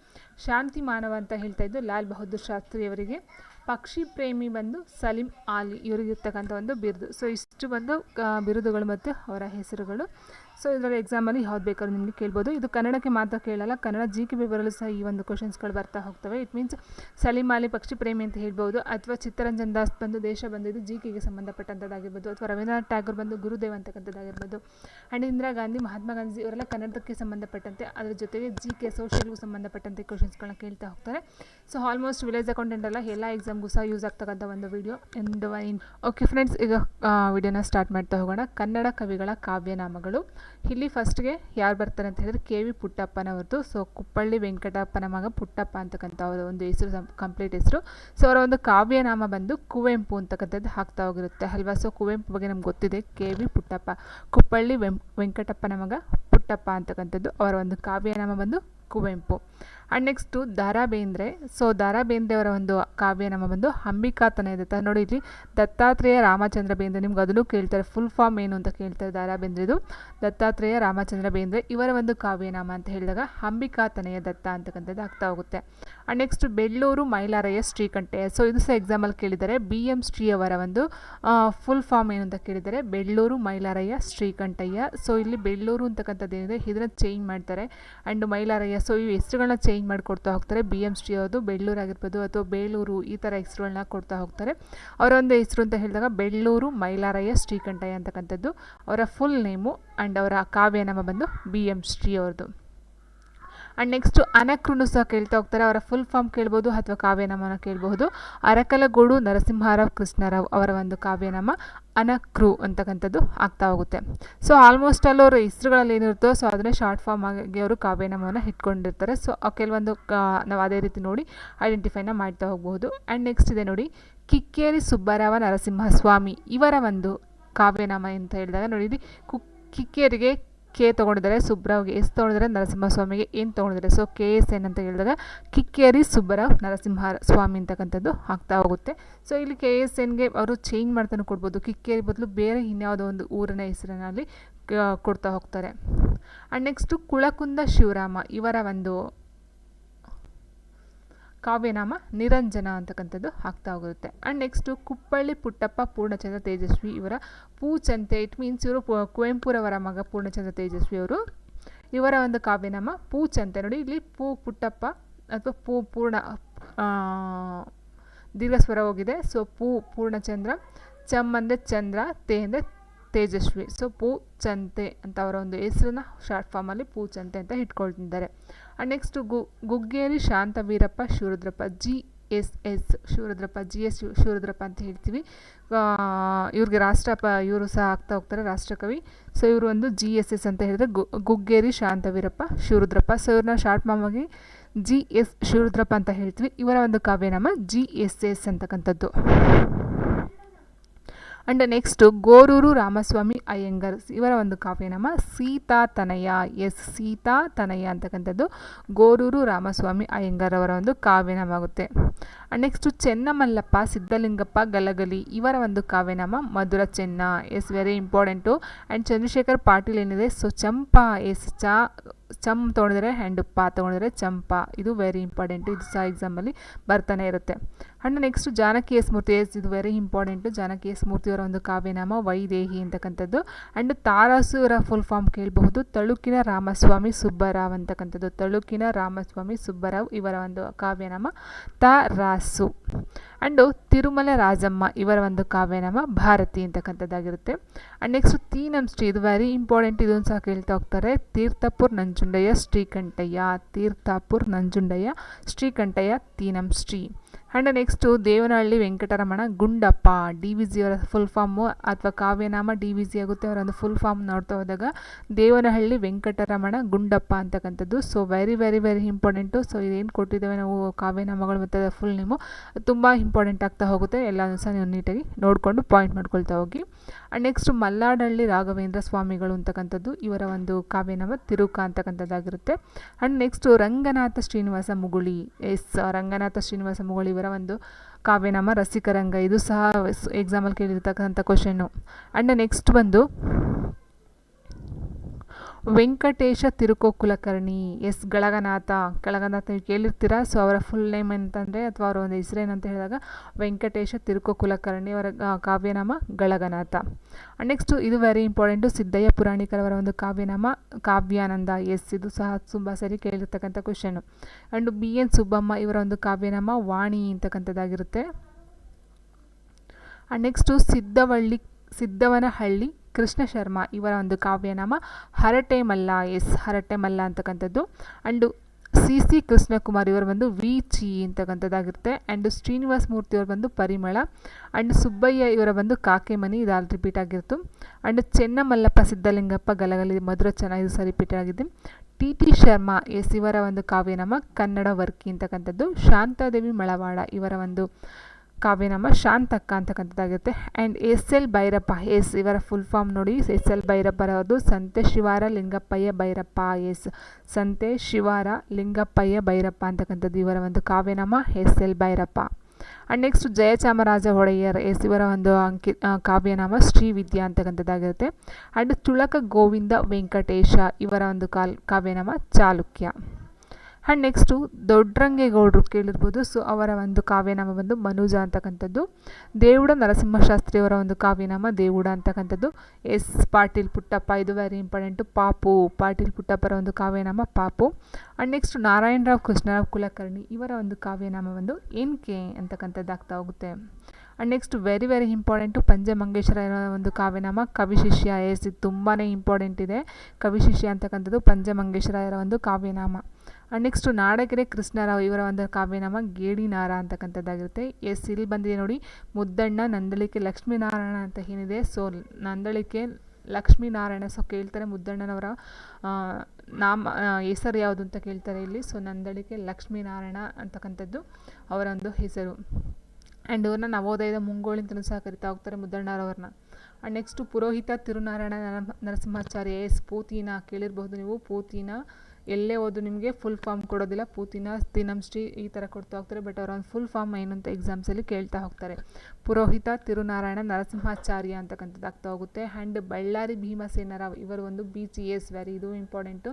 ಶಾಂತಿ ಮಾನವ ಅಂತ ಹೇಳ್ತಾ ಇದ್ದು ಲಾಲ್ ಬಹದ್ದೂರ್ ಶಾಸ್ತ್ರಿ ಅವರಿಗೆ. ಪಕ್ಷಿ ಪ್ರೇಮಿ ಬಂದು ಸಲೀಂ ಆಲಿ, ಇವರಿಗಿರ್ತಕ್ಕಂಥ ಒಂದು ಬಿರುದು. ಸೊ ಇಷ್ಟು ಬಂದು ಬಿರುದುಗಳು ಮತ್ತು ಅವರ ಹೆಸರುಗಳು. ಸೊ ಇದರಲ್ಲಿ ಎಕ್ಸಾಮಲ್ಲಿ ಯಾವ್ದು ಬೇಕಾದ್ರೂ ನಿಮಗೆ ಕೇಳ್ಬೋದು. ಇದು ಕನ್ನಡಕ್ಕೆ ಮಾತ್ರ ಕೇಳಲ್ಲ, ಕನ್ನಡ ಜಿ ಕೆ ಪೇಪರಲ್ಲೂ ಸಹ ಈ ಒಂದು ಕ್ವಶನ್ಸ್ಗಳು ಬರ್ತಾ ಹೋಗ್ತವೆ. ಇಟ್ ಮೀನ್ಸ್ ಸಲಿಮಾಲಿ ಪಕ್ಷಿ ಪ್ರೇಮಿ ಅಂತ ಹೇಳ್ಬೋದು. ಅಥವಾ ಚಿತ್ತರಂಜನ್ ದಾಸ್ ಬಂದು ದೇಶ ಬಂದಿದ್ದು ಜಿ ಕೆಗೆ ಸಂಬಂಧಪಟ್ಟಂಥದ್ದಾಗಿರ್ಬೋದು. ಅಥವಾ ರವೀಂದ್ರನಾಥ್ ಟ್ಯಾಗೂರ್ ಬಂದು ಗುರುದೇವ್ ಅಂತಕ್ಕಂಥದ್ದಾಗಿರ್ಬೋದು. ಆ್ಯಂಡ್ ಇಂದಿರಾ ಗಾಂಧಿ ಮಹಾತ್ಮ ಗಾಂಧಿ ಇವರೆಲ್ಲ ಕನ್ನಡಕ್ಕೆ ಸಂಬಂಧಪಟ್ಟಂತೆ, ಅದರ ಜೊತೆಗೆ ಜಿ ಕೆ ಸೋಷಿಯಲ್ಗೂ ಸಂಬಂಧಪಟ್ಟಂತೆ ಕ್ವಶನ್ಸ್ಗಳನ್ನ ಕೇಳ್ತಾ ಹೋಗ್ತಾರೆ. ಸೊ ಆಲ್ಮೋಸ್ಟ್ ವಿಲೇಜ್ ಅಕೌಂಟೆಂಟ್ ಎಲ್ಲ ಎಲ್ಲ ಎಕ್ಸಾಮ್ಗೂ ಸಹ ಯೂಸ್ ಆಗ್ತಕ್ಕಂಥ ಒಂದು ವಿಡಿಯೋ ಎಂಡ್ ಓಕೆ ಫ್ರೆಂಡ್ಸ್ ಈಗ ವಿಡಿಯೋನ ಸ್ಟಾರ್ಟ್ ಮಾಡ್ತಾ ಹೋಗೋಣ. ಕನ್ನಡ ಕವಿಗಳ ಕಾವ್ಯನಾಮಗಳು ಇಲ್ಲಿ ಫಸ್ಟ್ಗೆ ಯಾರು ಬರ್ತಾರೆ ಅಂತ ಹೇಳಿದ್ರೆ ಕೆ ವಿ ಪುಟ್ಟಪ್ಪನವ್ರದ್ದು. ಸೊ ಕುಪ್ಪಳ್ಳಿ ವೆಂಕಟಪ್ಪನ ಮಗ ಪುಟ್ಟಪ್ಪ ಅಂತಕ್ಕಂಥ ಅವರ ಒಂದು ಹೆಸರು ಕಂಪ್ಲೀಟ್ ಹೆಸರು. ಸೊ ಅವರ ಒಂದು ಕಾವ್ಯನಾಮ ಬಂದು ಕುವೆಂಪು ಅಂತಕ್ಕಂಥದ್ದು ಹಾಕ್ತಾ ಹೋಗಿರುತ್ತೆ ಅಲ್ವಾ? ಸೊ ಕುವೆಂಪು ಬಗ್ಗೆ ನಮ್ಗೆ ಗೊತ್ತಿದೆ. ಕೆ ವಿ ಪುಟ್ಟಪ್ಪ, ಕುಪ್ಪಳ್ಳಿ ವೆಂ, ವೆಂಕಟಪ್ಪನ ಮಗ ಪುಟ್ಟಪ್ಪ ಅಂತಕ್ಕಂಥದ್ದು ಅವರ ಒಂದು ಕಾವ್ಯನಾಮ ಬಂದು ಕುವೆಂಪು. ಆ್ಯಂಡ್ ನೆಕ್ಸ್ಟು ದಾರಾ ಬೇಂದ್ರೆ ಸೊ ದಾರಾ ಬೇಂದ್ರೆ ಅವರ ಒಂದು ನಮ್ಮ ಬಂದು ಅಂಬಿಕಾತನ ಇದೆ. ನೋಡಿ ಇಲ್ಲಿ ದತ್ತಾತ್ರೇಯ ರಾಮಚಂದ್ರ ಬೇಂದ್ರೆ ನಿಮ್ಗೆ ಅದನ್ನು ಕೇಳ್ತಾರೆ. ಫುಲ್ ಫಾರ್ಮ್ ಏನು ಅಂತ ಕೇಳ್ತಾರೆ ದಾರಾ ಬೇಂದ್ರೆದು ದತ್ತಾತ್ರೇಯ ರಾಮಚಂದ್ರ ಬೇಂದ್ರೆ ಇವರ ಒಂದು ಕಾವ್ಯನಾಮ ಅಂತ ಹೇಳಿದಾಗ ಅಂಬಿಕಾತನೆಯ ದತ್ತ ಅಂತಕ್ಕಂಥದ್ದು ಆಗ್ತಾ ಹೋಗುತ್ತೆ. And next Belluru Mailarayya Srikantayya so ಇದು ಸಹ ಎಕ್ಸಾಮಲ್ಲಿ ಕೇಳಿದ್ದಾರೆ. ಬಿ ಎಂ ಶ್ರೀಯವರ ಒಂದು ಫುಲ್ ಫಾರ್ಮ್ ಏನು ಅಂತ ಕೇಳಿದ್ದಾರೆ. ಬೆಳ್ಳೂರು ಮೈಲಾರಯ್ಯ ಶ್ರೀಕಂಠಯ್ಯ ಸೊ ಇಲ್ಲಿ ಬೆಳ್ಳೂರು ಅಂತಕ್ಕಂಥದ್ದು ಏನಿದೆ? ಇದನ್ನು ಚೇಂಜ್ ಮಾಡ್ತಾರೆ. ಆ್ಯಂಡ್ ಮೈಲಾರಯ್ಯ ಸೊ ಇವು ಹೆಸರುಗಳನ್ನ ಚೇಂಜ್ ಮಾಡಿಕೊಡ್ತಾ ಹೋಗ್ತಾರೆ? ಬಿ ಎಂ ಶ್ರೀ ಅವರು ಬೆಳ್ಳೂರು ಆಗಿರ್ಬೋದು ಅಥವಾ ಬೇಲೂರು ಈ ಥರ ಹೆಸರುಗಳನ್ನ ಕೊಡ್ತಾ ಹೋಗ್ತಾರೆ. ಅವರೊಂದು ಹೆಸರು ಅಂತ ಹೇಳಿದಾಗ ಬೆಳ್ಳೂರು ಮೈಲಾರಯ್ಯ ಶ್ರೀಕಂಠಯ್ಯ ಅಂತಕ್ಕಂಥದ್ದು. ಅವರ ಫುಲ್ ನೇಮು ಆ್ಯಂಡ್ ಅವರ ಕಾವ್ಯನಾಮ ಬಂದು ಬಿ ಎಂ ಶ್ರೀ ಅವ್ರದ್ದು ಆ್ಯಂಡ್ ನೆಕ್ಸ್ಟು ಅನಕ್ರುನು ಸಹ ಕೇಳ್ತಾ ಹೋಗ್ತಾರೆ. ಅವರ ಫುಲ್ ಫಾರ್ಮ್ ಕೇಳ್ಬೋದು ಅಥವಾ ಕಾವ್ಯನಾಮನ ಕೇಳಬಹುದು. ಅರಕಲಗೋಡು ನರಸಿಂಹರಾವ್ ಕೃಷ್ಣರಾವ್ ಅವರ ಒಂದು ಕಾವ್ಯನಾಮ. ಅನಕ್ರು ಅಂತಕ್ಕಂಥದ್ದು ಆಗ್ತಾ ಹೋಗುತ್ತೆ. ಸೊ ಆಲ್ಮೋಸ್ಟ್ ಆಲ್ ಅವರು ಹೆಸರುಗಳಲ್ಲಿ ಏನಿರುತ್ತೋ ಸೊ ಅದನ್ನೇ ಶಾರ್ಟ್ ಫಾರ್ಮ್ ಆಗಿ ಅವರು ಕಾವ್ಯನಾಮವನ್ನು ಇಟ್ಕೊಂಡಿರ್ತಾರೆ. ಸೊ ಕೆಲವೊಂದು ನಾವು ಅದೇ ರೀತಿ ನೋಡಿ ಐಡೆಂಟಿಫೈನ ಮಾಡ್ತಾ ಹೋಗಬಹುದು. ಆ್ಯಂಡ್ ನೆಕ್ಸ್ಟ್ ಇದೆ ನೋಡಿ ಕಿಕ್ಕೇರಿ ಸುಬ್ಬರಾವ ನರಸಿಂಹಸ್ವಾಮಿ ಇವರ ಒಂದು ಕಾವ್ಯನಾಮ ಅಂತ ಹೇಳಿದಾಗ ನೋಡಿ ಕು ಕಿಕ್ಕೇರಿಗೆ ಕೆ ತೊಗೊಂಡಿದ್ದಾರೆ ಸುಬ್ಬರಾವ್ಗೆ ಎಸ್ ತೊಗೊಂಡಿದ್ದಾರೆ, ನರಸಿಂಹಸ್ವಾಮಿಗೆ ಏನು ತೊಗೊಂಡಿದ್ದಾರೆ. ಸೊ ಕೆ ಎಸ್ ಎನ್ ಅಂತ ಹೇಳಿದಾಗ ಕಿಕ್ಕೇರಿ ಸುಬ್ಬರಾವ್, ನರಸಿಂಹ ಸ್ವಾಮಿ ಅಂತಕ್ಕಂಥದ್ದು ಆಗ್ತಾ ಹೋಗುತ್ತೆ. ಸೊ ಇಲ್ಲಿ ಕೆ ಎಸ್ ಎನ್ಗೆ ಅವರು ಚೇಂಜ್ ಮಾಡ್ತಾನೆ ಕೊಡ್ಬೋದು. ಕಿಕ್ಕೇರಿ ಬದಲು ಬೇರೆ ಇನ್ಯಾವುದೋ ಒಂದು ಊರಿನ ಹೆಸರಿನಲ್ಲಿ ಕೊಡ್ತಾ ಹೋಗ್ತಾರೆ. ಆ್ಯಂಡ್ ನೆಕ್ಸ್ಟು ಕುಳಕುಂದ ಶಿವರಾಮ ಇವರ ಒಂದು ಕಾವ್ಯನಾಮ ನಿರಂಜನ ಅಂತಕ್ಕಂಥದ್ದು ಆಗ್ತಾ ಹೋಗುತ್ತೆ. ಆ್ಯಂಡ್ ನೆಕ್ಸ್ಟು ಕುಪ್ಪಳ್ಳಿ ಪುಟ್ಟಪ್ಪ ಪೂರ್ಣಚಂದ್ರ ತೇಜಸ್ವಿ ಇವರ ಪೂಚಂತೆ ಇಟ್ ಮೀನ್ಸ್ ಇವರು ಕುವೆಂಪುರವರ ಮಗ ಪೂರ್ಣಚಂದ್ರ ತೇಜಸ್ವಿ ಅವರು. ಇವರ ಒಂದು ಕಾವ್ಯನಾಮ ಪೂಚಂತೆ. ನೋಡಿ, ಇಲ್ಲಿ ಪೂ, ಪುಟ್ಟಪ್ಪ ಅಥವಾ ಪೂ, ಪೂರ್ಣ ದೀರ್ಘಸ್ವರ ಹೋಗಿದೆ. ಸೊ ಪೂ, ಪೂರ್ಣಚಂದ್ರ, ಚಮ್ ಅಂದರೆ ಚಂದ್ರ, ತೇ ಅಂದರೆ ತೇಜಸ್ವಿ. ಸೊ ಪೂ ಚಂತೆ ಅಂತ ಅವರ ಒಂದು ಹೆಸರನ್ನ ಶಾರ್ಟ್ ಫಾರ್ಮಲ್ಲಿ ಪೂಚಂತೆ ಅಂತ ಇಟ್ಕೊಳ್ತಿದ್ದಾರೆ. ಆ್ಯಂಡ್ ನೆಕ್ಸ್ಟು ಗು Guggeri Shantaveerappa Shivarudrappa G S S Shivarudrappa G S Shivarudrappa ಅಂತ ಹೇಳ್ತೀವಿ. ಇವ್ರಿಗೆ ರಾಷ್ಟ್ರಪ ಇವರು ಸಹ ಆಗ್ತಾ ಹೋಗ್ತಾರೆ, ರಾಷ್ಟ್ರಕವಿ. ಸೊ ಇವರು ಒಂದು ಜಿ ಎಸ್ ಎಸ್ ಅಂತ ಹೇಳಿದ್ರೆ ಗು ಗುಗ್ಗೇರಿ ಶಾಂತವೀರಪ್ಪ ಶಿವರುದ್ರಪ್ಪ ಸೊ ಇವ್ರನ್ನ ಶಾರ್ಟ್ ಮಾಮಾಗಿ ಜಿ ಎಸ್ ಶಿವರುದ್ರಪ್ಪ ಅಂತ ಹೇಳ್ತೀವಿ. ಇವರ ಒಂದು ಕಾವ್ಯನಾಮ ಜಿ ಎಸ್ ಎಸ್ ಅಂತಕ್ಕಂಥದ್ದು. ಅಂಡ್ ನೆಕ್ಸ್ಟು ಗೋರೂರು ರಾಮಸ್ವಾಮಿ ಅಯ್ಯಂಗರ್ ಇವರ ಒಂದು ಕಾವ್ಯನಾಮ ಸೀತಾ ತನಯ. ಎಸ್ ಸೀತಾ ತನಯ ಅಂತಕ್ಕಂಥದ್ದು ಗೋರೂರು ರಾಮಸ್ವಾಮಿ ಅಯ್ಯಂಗರ್ ಅವರ ಒಂದು ಕಾವ್ಯನಾಮ ಆಗುತ್ತೆ ನೆಕ್ಸ್ಟು ಚೆನ್ನಮಲ್ಲಪ್ಪ, ಸಿದ್ಧಲಿಂಗಪ್ಪ, ಗಲಗಲಿ ಇವರ ಒಂದು ಕಾವ್ಯನಾಮ Madhura Chenna. Yes very important and Chandrashekhar Patil ಏನಿದೆ? ಸೊ ಚಂಪಾ ಎಸ್ ಚಾ ಚಮ್ ತೊಗೊಂಡಿದ್ರೆ ಹ್ಯಾಂಡ್ ಪಾ ತೊಗೊಂಡಿದ್ರೆ ಚಂಪಾ. ಇದು ವೆರಿ ಇಂಪಾರ್ಟೆಂಟು ಇದು ಸಹ ಎಕ್ಸಾಮಲ್ಲಿ ಬರ್ತಾನೆ ಇರುತ್ತೆ. And next Janaki yes yes ಇದು ವೆರಿ ಇಂಪಾರ್ಟೆಂಟು ಜಾನಕಿ ಎಸ್ ಮೂರ್ತಿಯವರ ಒಂದು ಕಾವ್ಯನಾಮ ವೈದೇಹಿ ಅಂತಕ್ಕಂಥದ್ದು. ಆ್ಯಂಡ್ ತಾರಾಸುರ ಫುಲ್ ಫಾರ್ಮ್ ಕೇಳಬಹುದು. ತಳುಕಿನ ರಾಮಸ್ವಾಮಿ ಸುಬ್ಬರಾವ್ ಅಂತಕ್ಕಂಥದ್ದು. ತಳುಕಿನ ರಾಮಸ್ವಾಮಿ ಸುಬ್ಬರಾವ್ ಇವರ ಒಂದು ಕಾವ್ಯನಾಮ ತಾರಾಸು. ಆ್ಯಂಡು ತಿರುಮಲ ರಾಜಮ್ಮ ಇವರ ಒಂದು ಕಾವ್ಯನಾಮ ಭಾರತಿ ಅಂತಕ್ಕಂಥದ್ದಾಗಿರುತ್ತೆ. ಆ್ಯಂಡ್ ನೆಕ್ಸ್ಟ್ ತೀನಂಶ್ರೀ ಇದು ವೆರಿ ಇಂಪಾರ್ಟೆಂಟ್ ಇದನ್ನು ಸಹ ಕೇಳ್ತಾ ಹೋಗ್ತಾರೆ. Tirthapur Nanjundayya Srikantayya, Tirthapur Nanjundayya Srikantayya Tinamshri and next Devanahalli Venkataramana Gundappa D V ಜಿಯವರ full form ಅಥವಾ ಕಾವ್ಯನಾಮ ಡಿ ವಿ ಜಿ ಆಗುತ್ತೆ ಅವರ ಒಂದು ಫುಲ್ ಫಾರ್ಮ್ ನೋಡ್ತಾ ಹೋದಾಗ ದೇವನಹಳ್ಳಿ ವೆಂಕಟರಮಣ ಗುಂಡಪ್ಪ ಅಂತಕ್ಕಂಥದ್ದು. So very very very important so ಇದೇನು ಕೊಟ್ಟಿದ್ದೇವೆ ನಾವು ಕಾವ್ಯನಾಮಗಳು ಮತ್ತು ಫುಲ್ ನೇಮು ತುಂಬ ಇಂಪಾರ್ಟೆಂಟ್ ಆಗ್ತಾ ಹೋಗುತ್ತೆ. ಎಲ್ಲನೂ ಸಹ ನೀವು ನೀಟಾಗಿ ನೋಡಿಕೊಂಡು ಪಾಯಿಂಟ್ ಮಾಡ್ಕೊಳ್ತಾ ಹೋಗಿ. ಆ್ಯಂಡ್ ನೆಕ್ಸ್ಟ್ ಮಲ್ಲಾಡಹಳ್ಳಿ ರಾಘವೇಂದ್ರ ಸ್ವಾಮಿಗಳು ಅಂತಕ್ಕಂಥದ್ದು, ಇವರ ಒಂದು ಕಾವ್ಯನಾಮ Tiruka ಅಂತಕ್ಕಂಥದ್ದಾಗಿರುತ್ತೆ. And next Ranganatha Srinivasa Mugali, yes, Ranganatha Srinivasa Mugali ಇವರ ಒಂದು ಕಾವ್ಯನಾಮ ರಸಿಕರಂಗ. ಇದು ಸಹ ಎಕ್ಸಾಮಲ್ಲಿ ಕೇಳಿರ್ತಕ್ಕಂಥ ಕ್ವಶನ್ನು ಆ್ಯಂಡ್ ನೆಕ್ಸ್ಟ್ ಬಂದು ವೆಂಕಟೇಶ ತಿರುಕೋ ಕುಲಕರ್ಣಿ ಎಸ್ ಗಳಗನಾಥ. ಗಳಗನಾಥ ನೀವು ಕೇಳಿರ್ತೀರಾ? ಸೊ ಅವರ ಫುಲ್ ನೇಮ್ ಅಂತಂದರೆ ಅಥವಾ ಅವರ ಒಂದು ಹೆಸರೇನಂತ ಹೇಳಿದಾಗ, ವೆಂಕಟೇಶ ತಿರುಕೋ ಕುಲಕರ್ಣಿ ಅವರ ಕಾವ್ಯನಾಮ ಗಳಗನಾಥ. ನೆಕ್ಸ್ಟು ಇದು ವೆರಿ ಇಂಪಾರ್ಟೆಂಟು ಸಿದ್ದಯ್ಯ ಪುರಾಣಿಕರವರ ಒಂದು ಕಾವ್ಯನಾಮ ಕಾವ್ಯಾನಂದ. ಎಸ್ ಇದು ಸಹ ತುಂಬ ಸರಿ ಕೇಳಿರ್ತಕ್ಕಂಥ question and B N Subbamma ಇವರ ಒಂದು ಕಾವ್ಯನಾಮ ವಾಣಿ ಅಂತಕ್ಕಂಥದ್ದಾಗಿರುತ್ತೆ. ನೆಕ್ಸ್ಟು ಸಿದ್ದವಳ್ಳಿ, ಸಿದ್ದವನಹಳ್ಳಿ ಕೃಷ್ಣ ಶರ್ಮಾ ಇವರ ಒಂದು ಕಾವ್ಯನಾಮ ಹರಟೆ ಮಲ್ಲ ಎಸ್, ಹರಟೆ ಮಲ್ಲ ಅಂತಕ್ಕಂಥದ್ದು. ಆ್ಯಂಡು ಸಿ ಸಿ ಕೃಷ್ಣಕುಮಾರ್ ಇವರು ಬಂದು ವಿ ಚಿ ಅಂತಕ್ಕಂಥದ್ದಾಗಿರುತ್ತೆ. ಆ್ಯಂಡ್ ಶ್ರೀನಿವಾಸ ಮೂರ್ತಿ ಅವರು ಬಂದು ಪರಿಮಳ. ಆ್ಯಂಡ್ ಸುಬ್ಬಯ್ಯ ಇವರ ಬಂದು ಕಾಕೆಮನಿ, ಇದು ಆಲ್ ರಿಪೀಟ್ ಆಗಿರ್ತು. ಆ್ಯಂಡ್ ಚೆನ್ನಮಲ್ಲಪ್ಪ ಸಿದ್ಧಲಿಂಗಪ್ಪ ಗಲಗಲಿ, ಮಧುರ ಚೆನ್ನಾಗಿ ಸಹ ರಿಪೀಟ್ ಆಗಿದೆ. ಟಿ ಟಿ ಶರ್ಮಾ ಎಸ್ ಇವರ ಒಂದು ಕಾವ್ಯನಾಮ ಕನ್ನಡ ವರ್ಕಿ ಅಂತಕ್ಕಂಥದ್ದು. ಶಾಂತಾದೇವಿ ಮಳವಾಡ ಇವರ ಒಂದು ಕಾವ್ಯನಾಮ Shantakka ಅಂತಕ್ಕಂಥದ್ದಾಗಿರುತ್ತೆ. And S L Bhyrappa, yes, ಇವರ ಫುಲ್ ಫಾರ್ಮ್ ನೋಡಿ, ಎಸ್ ಎಲ್ ಭೈರಪ್ಪರವ್ರದ್ದು ಸಂತೆ ಶಿವಾರ ಲಿಂಗಪ್ಪಯ್ಯ ಭೈರಪ್ಪ, ಎಸ್, ಸಂತೆ ಶಿವಾರ ಲಿಂಗಪ್ಪಯ್ಯ ಭೈರಪ್ಪ ಅಂತಕ್ಕಂಥದ್ದು ಇವರ ಒಂದು ಕಾವ್ಯನಾಮ S L Bhyrappa. And next Jayachamaraja Wodeyar, yes, ಇವರ ಒಂದು ಅಂಕಿ ಕಾವ್ಯನಾಮ ಶ್ರೀವಿದ್ಯಾ ಅಂತಕ್ಕಂಥದ್ದಾಗಿರುತ್ತೆ. ಆ್ಯಂಡ್ ತುಳಕ ಗೋವಿಂದ ವೆಂಕಟೇಶ ಇವರ ಒಂದು ಕಾಲ್ ಕಾವ್ಯನಾಮ ಚಾಲುಕ್ಯ. ಆ್ಯಂಡ್ ನೆಕ್ಸ್ಟು ದೊಡ್ಡರಂಗೇಗೌಡರು ಕೇಳಿರ್ಬೋದು. ಸೊ ಅವರ ಒಂದು ಕಾವ್ಯನಾಮ ಬಂದು ಮನುಜ ಅಂತಕ್ಕಂಥದ್ದು. ದೇವುಡ ನರಸಿಂಹಶಾಸ್ತ್ರಿಯವರ ಒಂದು ಕಾವ್ಯನಾಮ ದೇವುಡ ಅಂತಕ್ಕಂಥದ್ದು. ಎಸ್ ಪಾಟೀಲ್ ಪುಟ್ಟಪ್ಪ, ಇದು ವೆರಿ ಇಂಪಾರ್ಟೆಂಟು ಪಾಪು, ಪಾಟೀಲ್ ಪುಟ್ಟಪ್ಪರ ಒಂದು ಕಾವ್ಯನಾಮ ಪಾಪು. ಆ್ಯಂಡ್ ನೆಕ್ಸ್ಟ್ ನಾರಾಯಣರಾವ್, ಕೃಷ್ಣರಾವ್, ಕುಲಕರ್ಣಿ, ಇವರ ಒಂದು ಕಾವ್ಯನಾಮ ಬಂದು ಎನ್ ಕೆ ಅಂತಕ್ಕಂಥದ್ದಾಗ್ತಾ ಹೋಗುತ್ತೆ. And next very very important Panchamangeshwara ಒಂದು ಕಾವ್ಯನಾಮ ಕವಿಶಿಷ್ಯ ಎಸ್, ಇದು ತುಂಬಾ ಇಂಪಾರ್ಟೆಂಟ್ ಇದೆ. ಕವಿಶಿಷ್ಯ ಅಂತಕ್ಕಂಥದ್ದು ಪಂಚಮಂಗೇಶ್ವರರ ಒಂದು ಕಾವ್ಯನಾಮ. ಆ್ಯಂಡ್ ನೆಕ್ಸ್ಟು ನಾಡಗೆರೆ ಕೃಷ್ಣರಾವ್ ಇವರ ಒಂದು ಕಾವ್ಯನಾಮ ಗೇಡಿನಾರ ಅಂತಕ್ಕಂಥದ್ದಾಗಿರುತ್ತೆ. ಎಸ್, ಇಲ್ಲಿ ಬಂದಿದೆ ನೋಡಿ, ಮುದ್ದಣ್ಣ, ನಂದಳಿಕೆ, ಲಕ್ಷ್ಮೀನಾರಾಯಣ ಅಂತ ಏನಿದೆ. ಸೊ ನಂದಳಿಕೆ, ಲಕ್ಷ್ಮೀನಾರಾಯಣ. ಸೊ ಕೇಳ್ತಾರೆ ಮುದ್ದಣ್ಣನವರ ನಾಮ ಹೆಸರು ಯಾವುದು ಅಂತ ಕೇಳ್ತಾರೆ ಇಲ್ಲಿ. ಸೊ ನಂದಳಿಕೆ, ಲಕ್ಷ್ಮೀನಾರಾಯಣ ಅಂತಕ್ಕಂಥದ್ದು ಅವರ ಒಂದು ಹೆಸರು. ಆ್ಯಂಡ್ ಇವ್ರನ್ನ ನವೋದಯದ ಮುಂಗೋಳಿ ಅಂತಲೂ ಸಹ ಕರಿತಾ ಹೋಗ್ತಾರೆ ಮುದ್ದಣ್ಣರವ್ರನ್ನ. ಆ್ಯಂಡ್ ನೆಕ್ಸ್ಟು ಪುರೋಹಿತ ತಿರುನಾರಾಯಣ ನರಸಿಂಹಾಚಾರ್ಯ, ಎಸ್, ಪೂತಿನ ಕೇಳಿರ್ಬೋದು ನೀವು. ಪೂತಿನ ಎಲ್ಲೇ ಓದು ನಿಮಗೆ ಫುಲ್ ಫಾರ್ಮ್ ಕೊಡೋದಿಲ್ಲ. ಪೂತಿನ ತಿನಂಶ್ರೀ ಈ ಥರ ಕೊಡ್ತಾ ಹೋಗ್ತಾರೆ. ಬಟ್ ಅವರ ಒಂದು ಫುಲ್ ಫಾರ್ಮ್ ಏನಂತ ಎಕ್ಸಾಮ್ಸಲ್ಲಿ ಕೇಳ್ತಾ ಹೋಗ್ತಾರೆ. ಪುರೋಹಿತ ತಿರುನಾರಾಯಣ ನರಸಿಂಹಾಚಾರ್ಯ ಅಂತಕ್ಕಂಥದ್ದು ಆಗ್ತಾ ಹೋಗುತ್ತೆ. ಆ್ಯಂಡ್ ಬಳ್ಳಾರಿ ಭೀಮಸೇನರಾವ್ ಇವರು ಒಂದು ಬಿ ಸಿ ಎಸ್ ವ್ಯಾರಿ ಇದು important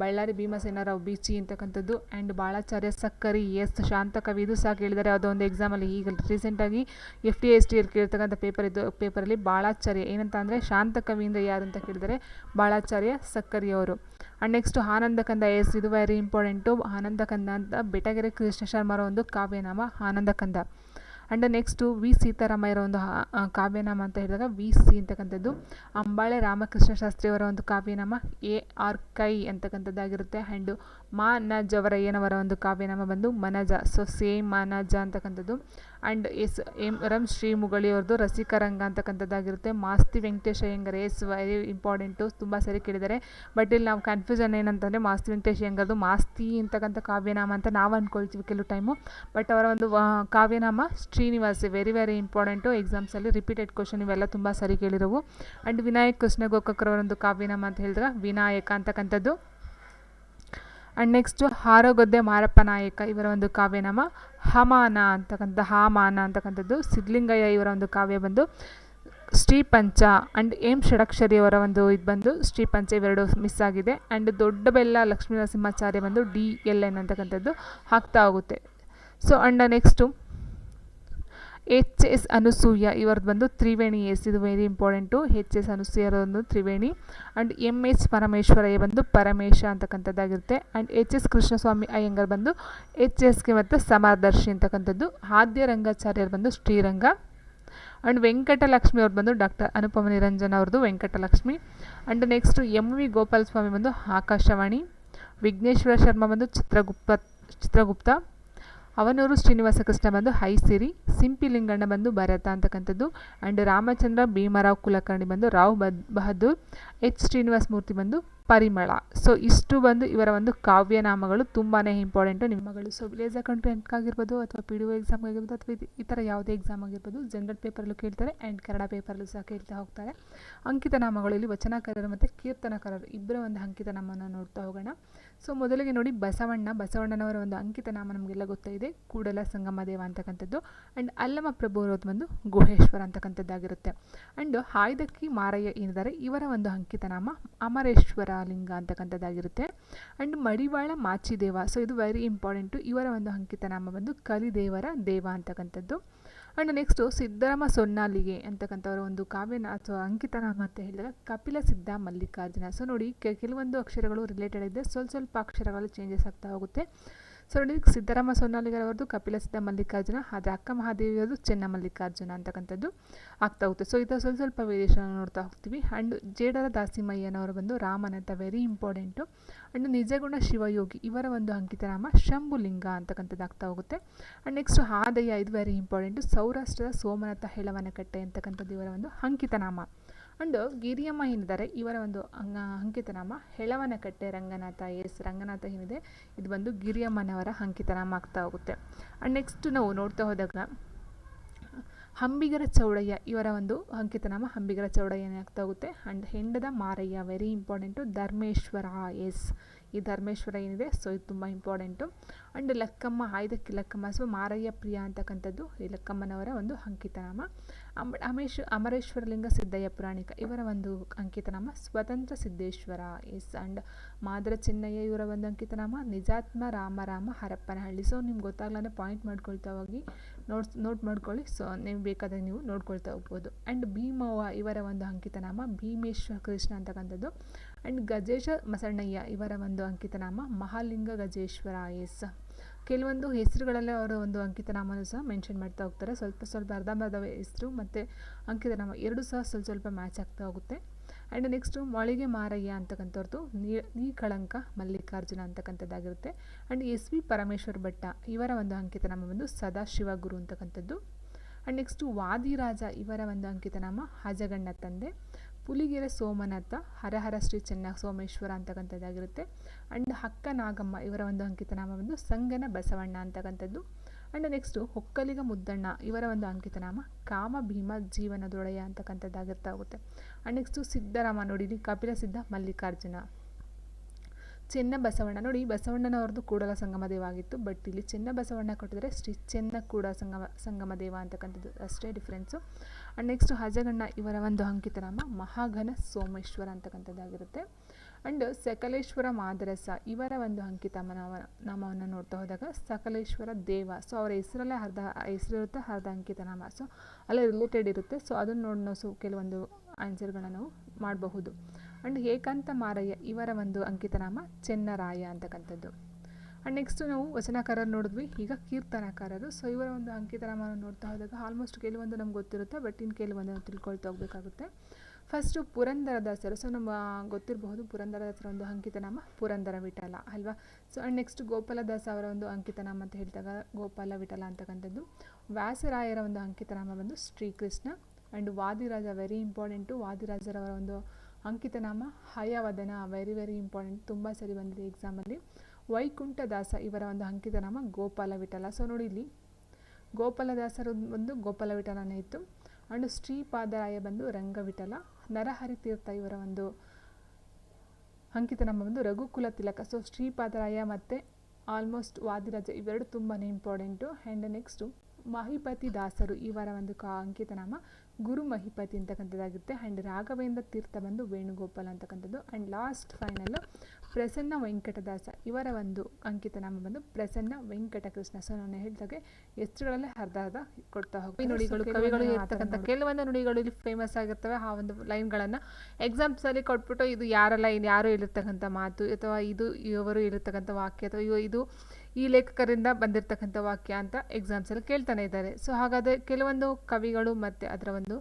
Bellary Bhimasenarao B C ಅಂತಕ್ಕಂಥದ್ದು. ಆ್ಯಂಡ್ ಬಾಳಾಚಾರ್ಯ ಸಕ್ಕರಿ, ಎಸ್ ಶಾಂತಕವಿ ಇದು ಸಹ ಕೇಳಿದ್ದಾರೆ. ಯಾವುದೋ ಒಂದು ಎಕ್ಸಾಮಲ್ಲಿ ಈಗ ರೀಸೆಂಟಾಗಿ ಎಫ್ ಟಿ ಎಸ್ ಟಿ ಟಿಯಲ್ಲಿ ಕೇಳ್ತಕ್ಕಂಥ ಪೇಪರ್ ಇದು ಪೇಪರಲ್ಲಿ ಬಾಳಾಚಾರ್ಯ ಏನಂತ ಅಂದರೆ ಶಾಂತಕವಿ ಅಂದರೆ ಯಾರು ಅಂತ ಕೇಳಿದರೆ ಬಾಳಾಚಾರ್ಯ ಸಕ್ಕರಿ ಅವರು. ಆ್ಯಂಡ್ ನೆಕ್ಸ್ಟು ಆನಂದ ಕಂದ ಎಸ್ ಇದು ವೆರಿ ಇಂಪಾರ್ಟೆಂಟು ಆನಂದಕಂದ ಅಂತ ಬೆಟಗೆರೆ ಕೃಷ್ಣ ಶರ್ಮರ ಒಂದು ಕಾವ್ಯನಾಮ ಆನಂದಕಂದ ಆ್ಯಂಡ್ ನೆಕ್ಸ್ಟು ವಿ ಸೀತಾರಾಮಯ್ಯರ ಒಂದು ಕಾವ್ಯನಾಮ ಅಂತ ಹೇಳಿದಾಗ ವಿ ಸಿ ಅಂತಕ್ಕಂಥದ್ದು. ಅಂಬಾಳೆ ರಾಮಕೃಷ್ಣ ಶಾಸ್ತ್ರಿಯವರ ಒಂದು ಕಾವ್ಯನಾಮ ಎ ಆರ್ ಕೈ ಅಂತಕ್ಕಂಥದ್ದಾಗಿರುತ್ತೆ. ಆ್ಯಂಡ್ ಮಾ ಅವರ ಏನವರ ಒಂದು ಕಾವ್ಯನಾಮ ಬಂದು ಮನಜ. ಸೊ ಸೇಮ್ ಮನಜ ಅಂತಕ್ಕಂಥದ್ದು. And S M Ram Shri ಮುಗಳಿಯವ್ರದ್ದು Rasikaranga ಅಂತಕ್ಕಂಥದ್ದಾಗಿರುತ್ತೆ. Masti Venkatesha Iyengar yes very important. ತುಂಬ ಸರಿ ಕೇಳಿದ್ದಾರೆ. ಬಟ್ ಇಲ್ಲಿ ನಾವು ಕನ್ಫ್ಯೂಷನ್ ಏನಂತಂದರೆ ಮಾಸ್ತಿ ವೆಂಕಟೇಶ ಅಯ್ಯಂಗಾರ್ದು ಮಾಸ್ತಿ ಅಂತಕ್ಕಂಥ ಕಾವ್ಯನಾಮ ಅಂತ ನಾವು ಅಂದ್ಕೊಳ್ತೀವಿ ಕೆಲವು ಟೈಮು. ಬಟ್ ಅವರ ಒಂದು ಕಾವ್ಯನಾಮ ಶ್ರೀನಿವಾಸ, ವೆರಿ ವೆರಿ ಇಂಪಾರ್ಟೆಂಟು. ಎಕ್ಸಾಮ್ಸಲ್ಲಿ ರಿಪೀಟೆಡ್ ಕ್ವಶನ್ ಇವೆಲ್ಲ ತುಂಬ ಸರಿ ಕೇಳಿರೋವು. ಆ್ಯಂಡ್ ವಿನಾಯಕ್ ಕೃಷ್ಣ ಗೋಕಕ್ರವರ ಒಂದು ಕಾವ್ಯನಾಮ ಅಂತ ಹೇಳಿದ್ರೆ ವಿನಾಯಕ ಅಂತಕ್ಕಂಥದ್ದು. ಆ್ಯಂಡ್ ನೆಕ್ಸ್ಟು ಹಾರೋಗದ್ದೆ ಮಾರಪ್ಪ ನಾಯಕ ಇವರ ಒಂದು ಕಾವ್ಯನಾಮ ಹಮಾನ ಅಂತಕ್ಕಂಥ, ಹಾಮಾನ ಅಂತಕ್ಕಂಥದ್ದು. ಸಿದ್ಲಿಂಗಯ್ಯ ಇವರ ಒಂದು ಕಾವ್ಯ ಬಂದು ಶ್ರೀಪಂಚ ಆ್ಯಂಡ್ ಏಮ್ ಷಡಕ್ಷರಿ ಅವರ ಒಂದು ಇದು ಬಂದು ಶ್ರೀಪಂಚ ಇವೆರಡು ಮಿಸ್ ಆಗಿದೆ. ಆ್ಯಂಡ್ ದೊಡ್ಡ ಬೆಲ್ಲ ಲಕ್ಷ್ಮೀ ನರಸಿಂಹಾಚಾರ್ಯ ಬಂದು ಡಿ ಎಲ್ ಎನ್ ಅಂತಕ್ಕಂಥದ್ದು ಆಗ್ತಾ ಹೋಗುತ್ತೆ. So and next H S Anasuya ಇವ್ರದ್ದು ಬಂದು ತ್ರಿವೇಣಿ ಎಸ್. ಇದು very important H S Anasuya ಒಂದು Triveni. And M H Parameshwarayya ಬಂದು Paramesha ಅಂತಕ್ಕಂಥದ್ದಾಗಿರುತ್ತೆ. And H S Krishnaswamy Iyengar ಬಂದು ಎಚ್ ಎಸ್ಗೆ ಮತ್ತು ಸಮದರ್ಶಿ ಅಂತಕ್ಕಂಥದ್ದು. ಆದ್ಯ ರಂಗಾಚಾರ್ಯರು ಬಂದು ಶ್ರೀರಂಗ. ಆ್ಯಂಡ್ ವೆಂಕಟಲಕ್ಷ್ಮಿ ಅವ್ರು ಬಂದು ಡಾಕ್ಟರ್ ಅನುಪಮ ನಿರಂಜನ್ ಅವ್ರದ್ದು Venkatalakshmi. And next M V Gopalaswamy ಬಂದು ಆಕಾಶವಾಣಿ. ವಿಘ್ನೇಶ್ವರ ಶರ್ಮಾ ಬಂದು ಚಿತ್ರಗುಪ್ತ ಚಿತ್ರಗುಪ್ತ. ಅವನೂರು ಶ್ರೀನಿವಾಸ ಕೃಷ್ಣ ಬಂದು ಹೈಸಿರಿ ಸಿಂಪಿ ಲಿಂಗಣ್ಣ ಬಂದು ಭರತ ಅಂತಕ್ಕಂಥದ್ದು. ಆ್ಯಂಡ್ ರಾಮಚಂದ್ರ ಭೀಮರಾವ್ ಕುಲಕರ್ಣಿ ಬಂದು, ರಾವ್ ಬಹದ್ದೂರ್, ಎಚ್ ಶ್ರೀನಿವಾಸ ಮೂರ್ತಿ ಬಂದು, ಪರಿಮಳ. ಸೊ ಇಷ್ಟು ಬಂದು ಇವರ ಒಂದು ಕಾವ್ಯನಾಮಗಳು ತುಂಬಾ ಇಂಪಾರ್ಟೆಂಟು ನಿಮ್ಮಗಳು ಸೊ ವಿಲೇಜ್ ಅಕೌಂಟ್ ಆಗಿರ್ಬೋದು ಅಥವಾ ಪಿ ಡಿ ಒ ಎಕ್ಸಾಮ್ ಆಗಿರ್ಬೋದು ಅಥವಾ ಈ ಥರ ಯಾವುದೇ ಎಕ್ಸಾಮ್ ಆಗಿರ್ಬೋದು ಜನರಲ್ ಪೇಪರಲ್ಲೂ ಕೇಳ್ತಾರೆ ಆ್ಯಂಡ್ ಕನ್ನಡ ಪೇಪರಲ್ಲೂ ಸಹ ಕೇಳ್ತಾ ಹೋಗ್ತಾರೆ. ಅಂಕಿತ ನಾಮಗಳಲ್ಲಿ ವಚನಕಾರರು ಮತ್ತು ಕೀರ್ತನಕಾರರು ಇಬ್ಬರ ಒಂದು ಅಂಕಿತ ನಾಮನ ನೋಡ್ತಾ ಹೋಗೋಣ. ಸೊ ಮೊದಲಿಗೆ ನೋಡಿ ಬಸವಣ್ಣ, ಬಸವಣ್ಣನವರ ಒಂದು ಅಂಕಿತ ನಾಮ ನಮಗೆಲ್ಲ ಗೊತ್ತಿದೆ ಕೂಡಲ ಸಂಗಮ ದೇವ ಅಂತಕ್ಕಂಥದ್ದು. ಆ್ಯಂಡ್ ಅಲ್ಲಮ ಪ್ರಭು ಬಂದು ಗುಹೇಶ್ವರ ಅಂತಕ್ಕಂಥದ್ದಾಗಿರುತ್ತೆ. ಆ್ಯಂಡ್ ಹಾಯ್ದಕ್ಕಿ ಮಾರಯ್ಯ ಏನಿದ್ದಾರೆ, ಇವರ ಒಂದು ಅಂಕಿತ ನಾಮ ಅಮರೇಶ್ವರ ಲಿಂಗ ಅಂತಕ್ಕಂಥದ್ದಾಗಿರುತ್ತೆ. ಆ್ಯಂಡ್ ಮಡಿವಾಳ ಮಾಚಿದೇವ. ಸೊ ಇದು ವೆರಿ ಇಂಪಾರ್ಟೆಂಟು ಇವರ ಒಂದು ಅಂಕಿತ ನಾಮ ಬಂದು ಕಲಿದೇವರ ದೇವ ಅಂತಕ್ಕಂಥದ್ದು. ಆ್ಯಂಡ್ ನೆಕ್ಸ್ಟು ಸಿದ್ದರಾಮ ಸೊನ್ನಾಲಿಗೆ ಅಂತಕ್ಕಂಥವರ ಒಂದು ಕಾವ್ಯನ ಅಥವಾ ಅಂಕಿತನ ಅಂತ ಹೇಳಿದಾಗ ಕಪಿಲ ಸಿದ್ಧ ಮಲ್ಲಿಕಾರ್ಜುನ. ಸೊ ನೋಡಿ ಕೆಲವೊಂದು ಅಕ್ಷರಗಳು ರಿಲೇಟೆಡ್ ಇದೆ ಸ್ವಲ್ಪ ಸ್ವಲ್ಪ ಅಕ್ಷರಗಳು ಚೇಂಜಸ್ ಆಗ್ತಾ ಹೋಗುತ್ತೆ. ಸೊ ಸಿದ್ದರಾಮ ಸೊನ್ನಾಲಿಗರವ್ರದ್ದು ಕಪಿಲ ಸಿದ್ಧ ಮಲ್ಲಿಕಾರ್ಜುನ ಆದರೆ ಅಕ್ಕ ಮಹಾದೇವಿಯವ್ರದ್ದು ಚೆನ್ನ ಮಲ್ಲಿಕಾರ್ಜುನ ಅಂತಕ್ಕಂಥದ್ದು ಆಗ್ತಾ ಹೋಗುತ್ತೆ. ಸೊ ಇದು ಸ್ವಲ್ಪ ಸ್ವಲ್ಪ ವೇರಿಯೇಷನ್ ನೋಡ್ತಾ ಹೋಗ್ತೀವಿ. ಆ್ಯಂಡ್ ಜೇಡರ ದಾಸಿಮಯ್ಯನವರು ಬಂದು ರಾಮನ ಅಂತ very important and Nijaguna Shivayogi, ಇವರ ಒಂದು ಅಂಕಿತನಾಮ ಶಂಭುಲಿಂಗ ಅಂತಕ್ಕಂಥದ್ದು ಆಗ್ತಾ ಹೋಗುತ್ತೆ. ಆ್ಯಂಡ್ ನೆಕ್ಸ್ಟ್ ಹಾದಯ್ಯ ಇದು ವೆರಿ ಇಂಪಾರ್ಟೆಂಟು ಸೌರಾಷ್ಟ್ರದ ಸೋಮನಾಥ ಹೆಳವನಕಟ್ಟೆ ಅಂತಕ್ಕಂಥದ್ದು ಇವರ ಒಂದು ಅಂಕಿತನಾಮ ಆ್ಯಂಡ್ ಗಿರಿಯಮ್ಮ ಏನಿದ್ದಾರೆ, ಇವರ ಒಂದು ಅಂಗ, ಅಂಕಿತನಾಮ ಹೆಳವನಕಟ್ಟೆ ರಂಗನಾಥ, ಎಸ್ ರಂಗನಾಥ ಏನಿದೆ, ಇದು ಬಂದು ಗಿರಿಯಮ್ಮನವರ ಅಂಕಿತನಾಮ ಆಗ್ತಾ ಹೋಗುತ್ತೆ. ಆ್ಯಂಡ್ ನೆಕ್ಸ್ಟ್ ನಾವು ನೋಡ್ತಾ ಹೋದಾಗ, ಹಂಬಿಗರ ಚೌಡಯ್ಯ, ಇವರ ಒಂದು ಅಂಕಿತನಾಮ ಹಂಬಿಗರ ಚೌಡಯ್ಯನೇ ಆಗ್ತಾ ಹೋಗುತ್ತೆ. And ಹೆಂಡದ Marayya very important Dharmeshwara, yes, ಈ ಧರ್ಮೇಶ್ವರ ಏನಿದೆ ಸೊ ಇದು ತುಂಬ important and Lakkamma Aydakki Lakkamma so Marayya Priya ಅಂತಕ್ಕಂಥದ್ದು, ಈ ಲಕ್ಕಮ್ಮನವರ ಒಂದು ಅಂಕಿತನಾಮ. ಅಮ್, ಅಮೇಶ್, ಅಮರೇಶ್ವರಲಿಂಗ ಸಿದ್ದಯ್ಯ ಪುರಾಣಿಕ, ಇವರ ಒಂದು ಅಂಕಿತನಾಮ ಸ್ವತಂತ್ರ ಸಿದ್ದೇಶ್ವರ. ಎಸ್ ಆ್ಯಂಡ್ ಮಾದರ ಚಿನ್ನಯ್ಯ ಇವರ ಒಂದು ಅಂಕಿತನಾಮ ನಿಜಾತ್ಮ ರಾಮರಾಮ ಹರಪ್ಪನಹಳ್ಳಿ. ಸೊ ನಿಮ್ಗೆ ಗೊತ್ತಾಗ್ಲಾನೆ ಪಾಯಿಂಟ್ ಮಾಡ್ಕೊಳ್ತಾ ಹೋಗಿ ನೋಟ್ಸ್ ನೋಟ್ ಮಾಡ್ಕೊಳ್ಳಿ. ಸೊ ನೀವು ಬೇಕಾದರೆ ನೀವು ನೋಡ್ಕೊಳ್ತಾ ಹೋಗ್ಬೋದು. ಆ್ಯಂಡ್ ಭೀಮವ್ವ ಇವರ ಒಂದು ಅಂಕಿತನಾಮ ಭೀಮೇಶ್ವರ ಕೃಷ್ಣ ಅಂತಕ್ಕಂಥದ್ದು. ಆ್ಯಂಡ್ ಗಜೇಶ ಮಸಣ್ಣಯ್ಯ ಇವರ ಒಂದು ಅಂಕಿತನಾಮ ಮಹಾಲಿಂಗ ಗಜೇಶ್ವರ. ಎಸ್. ಕೆಲವೊಂದು ಹೆಸರುಗಳಲ್ಲೇ ಅವರ ಒಂದು ಅಂಕಿತನಾಮನೂ ಸಹ ಮೆನ್ಷನ್ ಮಾಡ್ತಾ ಹೋಗ್ತಾರೆ. ಸ್ವಲ್ಪ ಸ್ವಲ್ಪ ಅರ್ಧಂಬರ್ಧ ಹೆಸರು ಮತ್ತು ಅಂಕಿತನಾಮ ಎರಡು ಸಹ ಸ್ವಲ್ಪ ಸ್ವಲ್ಪ ಮ್ಯಾಚ್ ಆಗ್ತಾ ಹೋಗುತ್ತೆ. ಆ್ಯಂಡ್ ನೆಕ್ಸ್ಟು ಮೊಳಿಗೆ ಮಾರಯ್ಯ ಅಂತಕ್ಕಂಥವ್ರದ್ದು ನೀ ಕಳಂಕ Mallikarjuna ಅಂತಕ್ಕಂಥದ್ದಾಗಿರುತ್ತೆ. And S V Parameshwar Bhatta ಇವರ ಒಂದು ಅಂಕಿತನಾಮ ಬಂದು ಸದಾಶಿವ ಗುರು ಅಂತಕ್ಕಂಥದ್ದು. ಆ್ಯಂಡ್ ನೆಕ್ಸ್ಟು ವಾದಿರಾಜ ಇವರ ಒಂದು ಅಂಕಿತನಾಮ ಹಜಗಣ್ಣ ತಂದೆ. ಪುಲಿಗೆರೆ ಸೋಮನಾಥ, ಹರಹರ ಶ್ರೀ ಚೆನ್ನ ಸೋಮೇಶ್ವರ ಅಂತಕ್ಕಂಥದ್ದಾಗಿರುತ್ತೆ. ಆ್ಯಂಡ್ ಹಕ್ಕ ನಾಗಮ್ಮ ಇವರ ಒಂದು ಅಂಕಿತನಾಮ ಬಂದು ಸಂಗನ ಬಸವಣ್ಣ ಅಂತಕ್ಕಂಥದ್ದು. ಆ್ಯಂಡ್ ನೆಕ್ಸ್ಟು ಹೊಕ್ಕಲಿಗ ಮುದ್ದಣ್ಣ ಇವರ ಒಂದು ಅಂಕಿತನಾಮ ಕಾಮ ಭೀಮ ಜೀವನದೊಡೆಯ ಅಂತಕ್ಕಂಥದ್ದಾಗಿರ್ತಾ ಹೋಗುತ್ತೆ ಆ್ಯಂಡ್ ನೆಕ್ಸ್ಟು ಸಿದ್ದರಾಮ ನೋಡಿರಿ ಕಪಿಲ ಸಿದ್ಧ ಮಲ್ಲಿಕಾರ್ಜುನ. ಚೆನ್ನ ಬಸವಣ್ಣ ನೋಡಿ ಬಸವಣ್ಣನವ್ರದ್ದು ಕೂಡಲ ಸಂಗಮ ದೇವ ಆಗಿತ್ತು ಬಟ್ ಇಲ್ಲಿ ಚೆನ್ನ ಬಸವಣ್ಣ ಕೊಟ್ಟಿದ್ರೆ ಶ್ರೀ ಚೆನ್ನ ಕೂಡ ಸಂಗಮ ಸಂಗಮ ದೇವ ಅಂತಕ್ಕಂಥದ್ದು ಅಷ್ಟೇ ಡಿಫ್ರೆನ್ಸು. ಆ್ಯಂಡ್ ನೆಕ್ಸ್ಟ್ ಹಜಗಣ್ಣ ಇವರ ಒಂದು ಅಂಕಿತನಾಮ ಮಹಾಘನ ಸೋಮೇಶ್ವರ ಅಂತಕ್ಕಂಥದ್ದಾಗಿರುತ್ತೆ. ಆ್ಯಂಡ್ ಸಕಲೇಶ್ವರ ಮಾದರಸ, ಇವರ ಒಂದು ಅಂಕಿತ ನಾಮ ನಾಮವನ್ನು ನೋಡ್ತಾ ಹೋದಾಗ ಸಕಲೇಶ್ವರ ದೇವ. ಸೊ ಅವರ ಹೆಸರಲ್ಲೇ ಅರ್ಧ ಹೆಸರಿರುತ್ತೆ ಅರ್ಧ ಅಂಕಿತ ನಾಮ ಸೊ ಅಲ್ಲೇ ರಿಲೇಟೆಡ್ ಇರುತ್ತೆ. ಸೊ ಅದನ್ನು ನೋಡಿ ಸೊ, ಕೆಲವೊಂದು ಆನ್ಸರ್ಗಳನ್ನ ನಾವು ಮಾಡಬಹುದು. ಆ್ಯಂಡ್ ಏಕಾಂತ ಮಾರಯ್ಯ, ಇವರ ಒಂದು ಅಂಕಿತನಾಮ ಚೆನ್ನರಾಯ ಅಂತಕ್ಕಂಥದ್ದು. ಆ್ಯಂಡ್ ನೆಕ್ಸ್ಟ್ ನಾವು ವಚನಕಾರರು ನೋಡಿದ್ವಿ. ಈಗ ಕೀರ್ತನಕಾರರು. ಸೊ ಇವರ ಒಂದು ಅಂಕಿತನಾಮವನ್ನು ನೋಡ್ತಾ ಹೋದಾಗ ಆಲ್ಮೋಸ್ಟ್ ಕೆಲವೊಂದು ನಮ್ಗೆ ಗೊತ್ತಿರುತ್ತೆ. ಬಟ್ ಇನ್ನು ಕೆಲವೊಂದು ನಾವು ತಿಳ್ಕೊಳ್ತಾ ಹೋಗಬೇಕಾಗುತ್ತೆ. ಫಸ್ಟು ಪುರಂದರದಾಸರು ಸೊ ನಮ್ಮ ಗೊತ್ತಿರಬಹುದು ಪುರಂದರದಾಸರ ಒಂದು ಅಂಕಿತನಾಮ ಪುರಂದರ ವಿಠಲ, ಅಲ್ವಾ? ಸೊ ಆ್ಯಂಡ್ ನೆಕ್ಸ್ಟ್ ಗೋಪಾಲದಾಸ ಅವರ ಒಂದು ಅಂಕಿತನಾಮ ಅಂತ ಹೇಳಿದಾಗ ಗೋಪಾಲ ವಿಠಲ ಅಂತಕ್ಕಂಥದ್ದು. ವ್ಯಾಸರಾಯರ ಒಂದು ಅಂಕಿತನಾಮ ಬಂದು Srikrishna. And Vadiraja very important ವಾದಿರಾಜರವರ ಒಂದು ಅಂಕಿತನಾಮ ಹಯವದನ ವೆರಿ ವೆರಿ ಇಂಪಾರ್ಟೆಂಟ್ ತುಂಬ ಸರಿ ಬಂದಿದೆ ಎಕ್ಸಾಮಲ್ಲಿ ವೈಕುಂಠದಾಸ ಇವರ ಒಂದು ಅಂಕಿತನಾಮ ಗೋಪಾಲ ವಿಠಲ ಸೊ ನೋಡಿ ಇಲ್ಲಿ ಗೋಪಾಲದಾಸರು ಬಂದು ಗೋಪಾಲ ವಿಠಲನೇ ಇತ್ತು. ಅಂಡ್ ಶ್ರೀಪಾದರಾಯ ಬಂದು ರಂಗವಿಠಲ. ನರಹರಿ ತೀರ್ಥ ಇವರ ಒಂದು ಅಂಕಿತನಾಮ ಬಂದು ರಘುಕುಲ ತಿಲಕ. ಸೊ ಶ್ರೀಪಾದರಾಯ ಮತ್ತು ಆಲ್ಮೋಸ್ಟ್ ವಾದಿರಾಜ ಇವೆರಡು ತುಂಬಾ ಇಂಪಾರ್ಟೆಂಟು ಆ್ಯಂಡ್ ನೆಕ್ಸ್ಟು ಮಹಿಪತಿ ದಾಸರು ಇವರ ಒಂದು ಕಾ ಅಂಕಿತನಾಮ ಗುರು ಮಹಿಪತಿ ಅಂತಕ್ಕಂಥದ್ದಾಗಿರುತ್ತೆ ಆ್ಯಂಡ್ ರಾಘವೇಂದ್ರ ತೀರ್ಥ ಬಂದು ವೇಣುಗೋಪಾಲ್ ಅಂತಕ್ಕಂಥದ್ದು. And last final Prasanna Venkatadasa. ಇವರ ಒಂದು ಅಂಕಿತನಾಮ ಬಂದು ಪ್ರಸನ್ನ ವೆಂಕಟಕೃಷ್ಣ. ಸೊ ನಾನು ಹೇಳಿದಾಗೆ ಹೆಸರುಗಳಲ್ಲೇ ಅರ್ಧ ಅರ್ಧ ಕೊಡ್ತಾ ಹೋಗ್ತೀವಿ ನುಡಿಗಳು ಕವಿಗಳು ಇರ್ತಕ್ಕಂಥ ಕೆಲವೊಂದು ನುಡಿಗಳು ಇಲ್ಲಿ ಫೇಮಸ್ ಆಗಿರ್ತವೆ. ಆ ಒಂದು ಲೈನ್ಗಳನ್ನು ಎಕ್ಸಾಮ್ಸಲ್ಲಿ ಕೊಟ್ಬಿಟ್ಟು ಇದು ಯಾರ ಲೈನ್ ಯಾರು ಹೇಳಿರ್ತಕ್ಕಂಥ ಮಾತು ಅಥವಾ ಇದು ಇವರು ಹೇಳಿರ್ತಕ್ಕಂಥ ವಾಕ್ಯ ಅಥವಾ ಇವ ಇದು ಈ ಲೇಖಕರಿಂದ ಬಂದಿರತಕ್ಕಂಥ ವಾಕ್ಯ ಅಂತ ಎಕ್ಸಾಮ್ಸಲ್ಲಿ ಕೇಳ್ತಾನೆ ಇದ್ದಾರೆ. ಸೊ ಹಾಗಾದರೆ ಕೆಲವೊಂದು ಕವಿಗಳು ಮತ್ತು ಅದರ ಒಂದು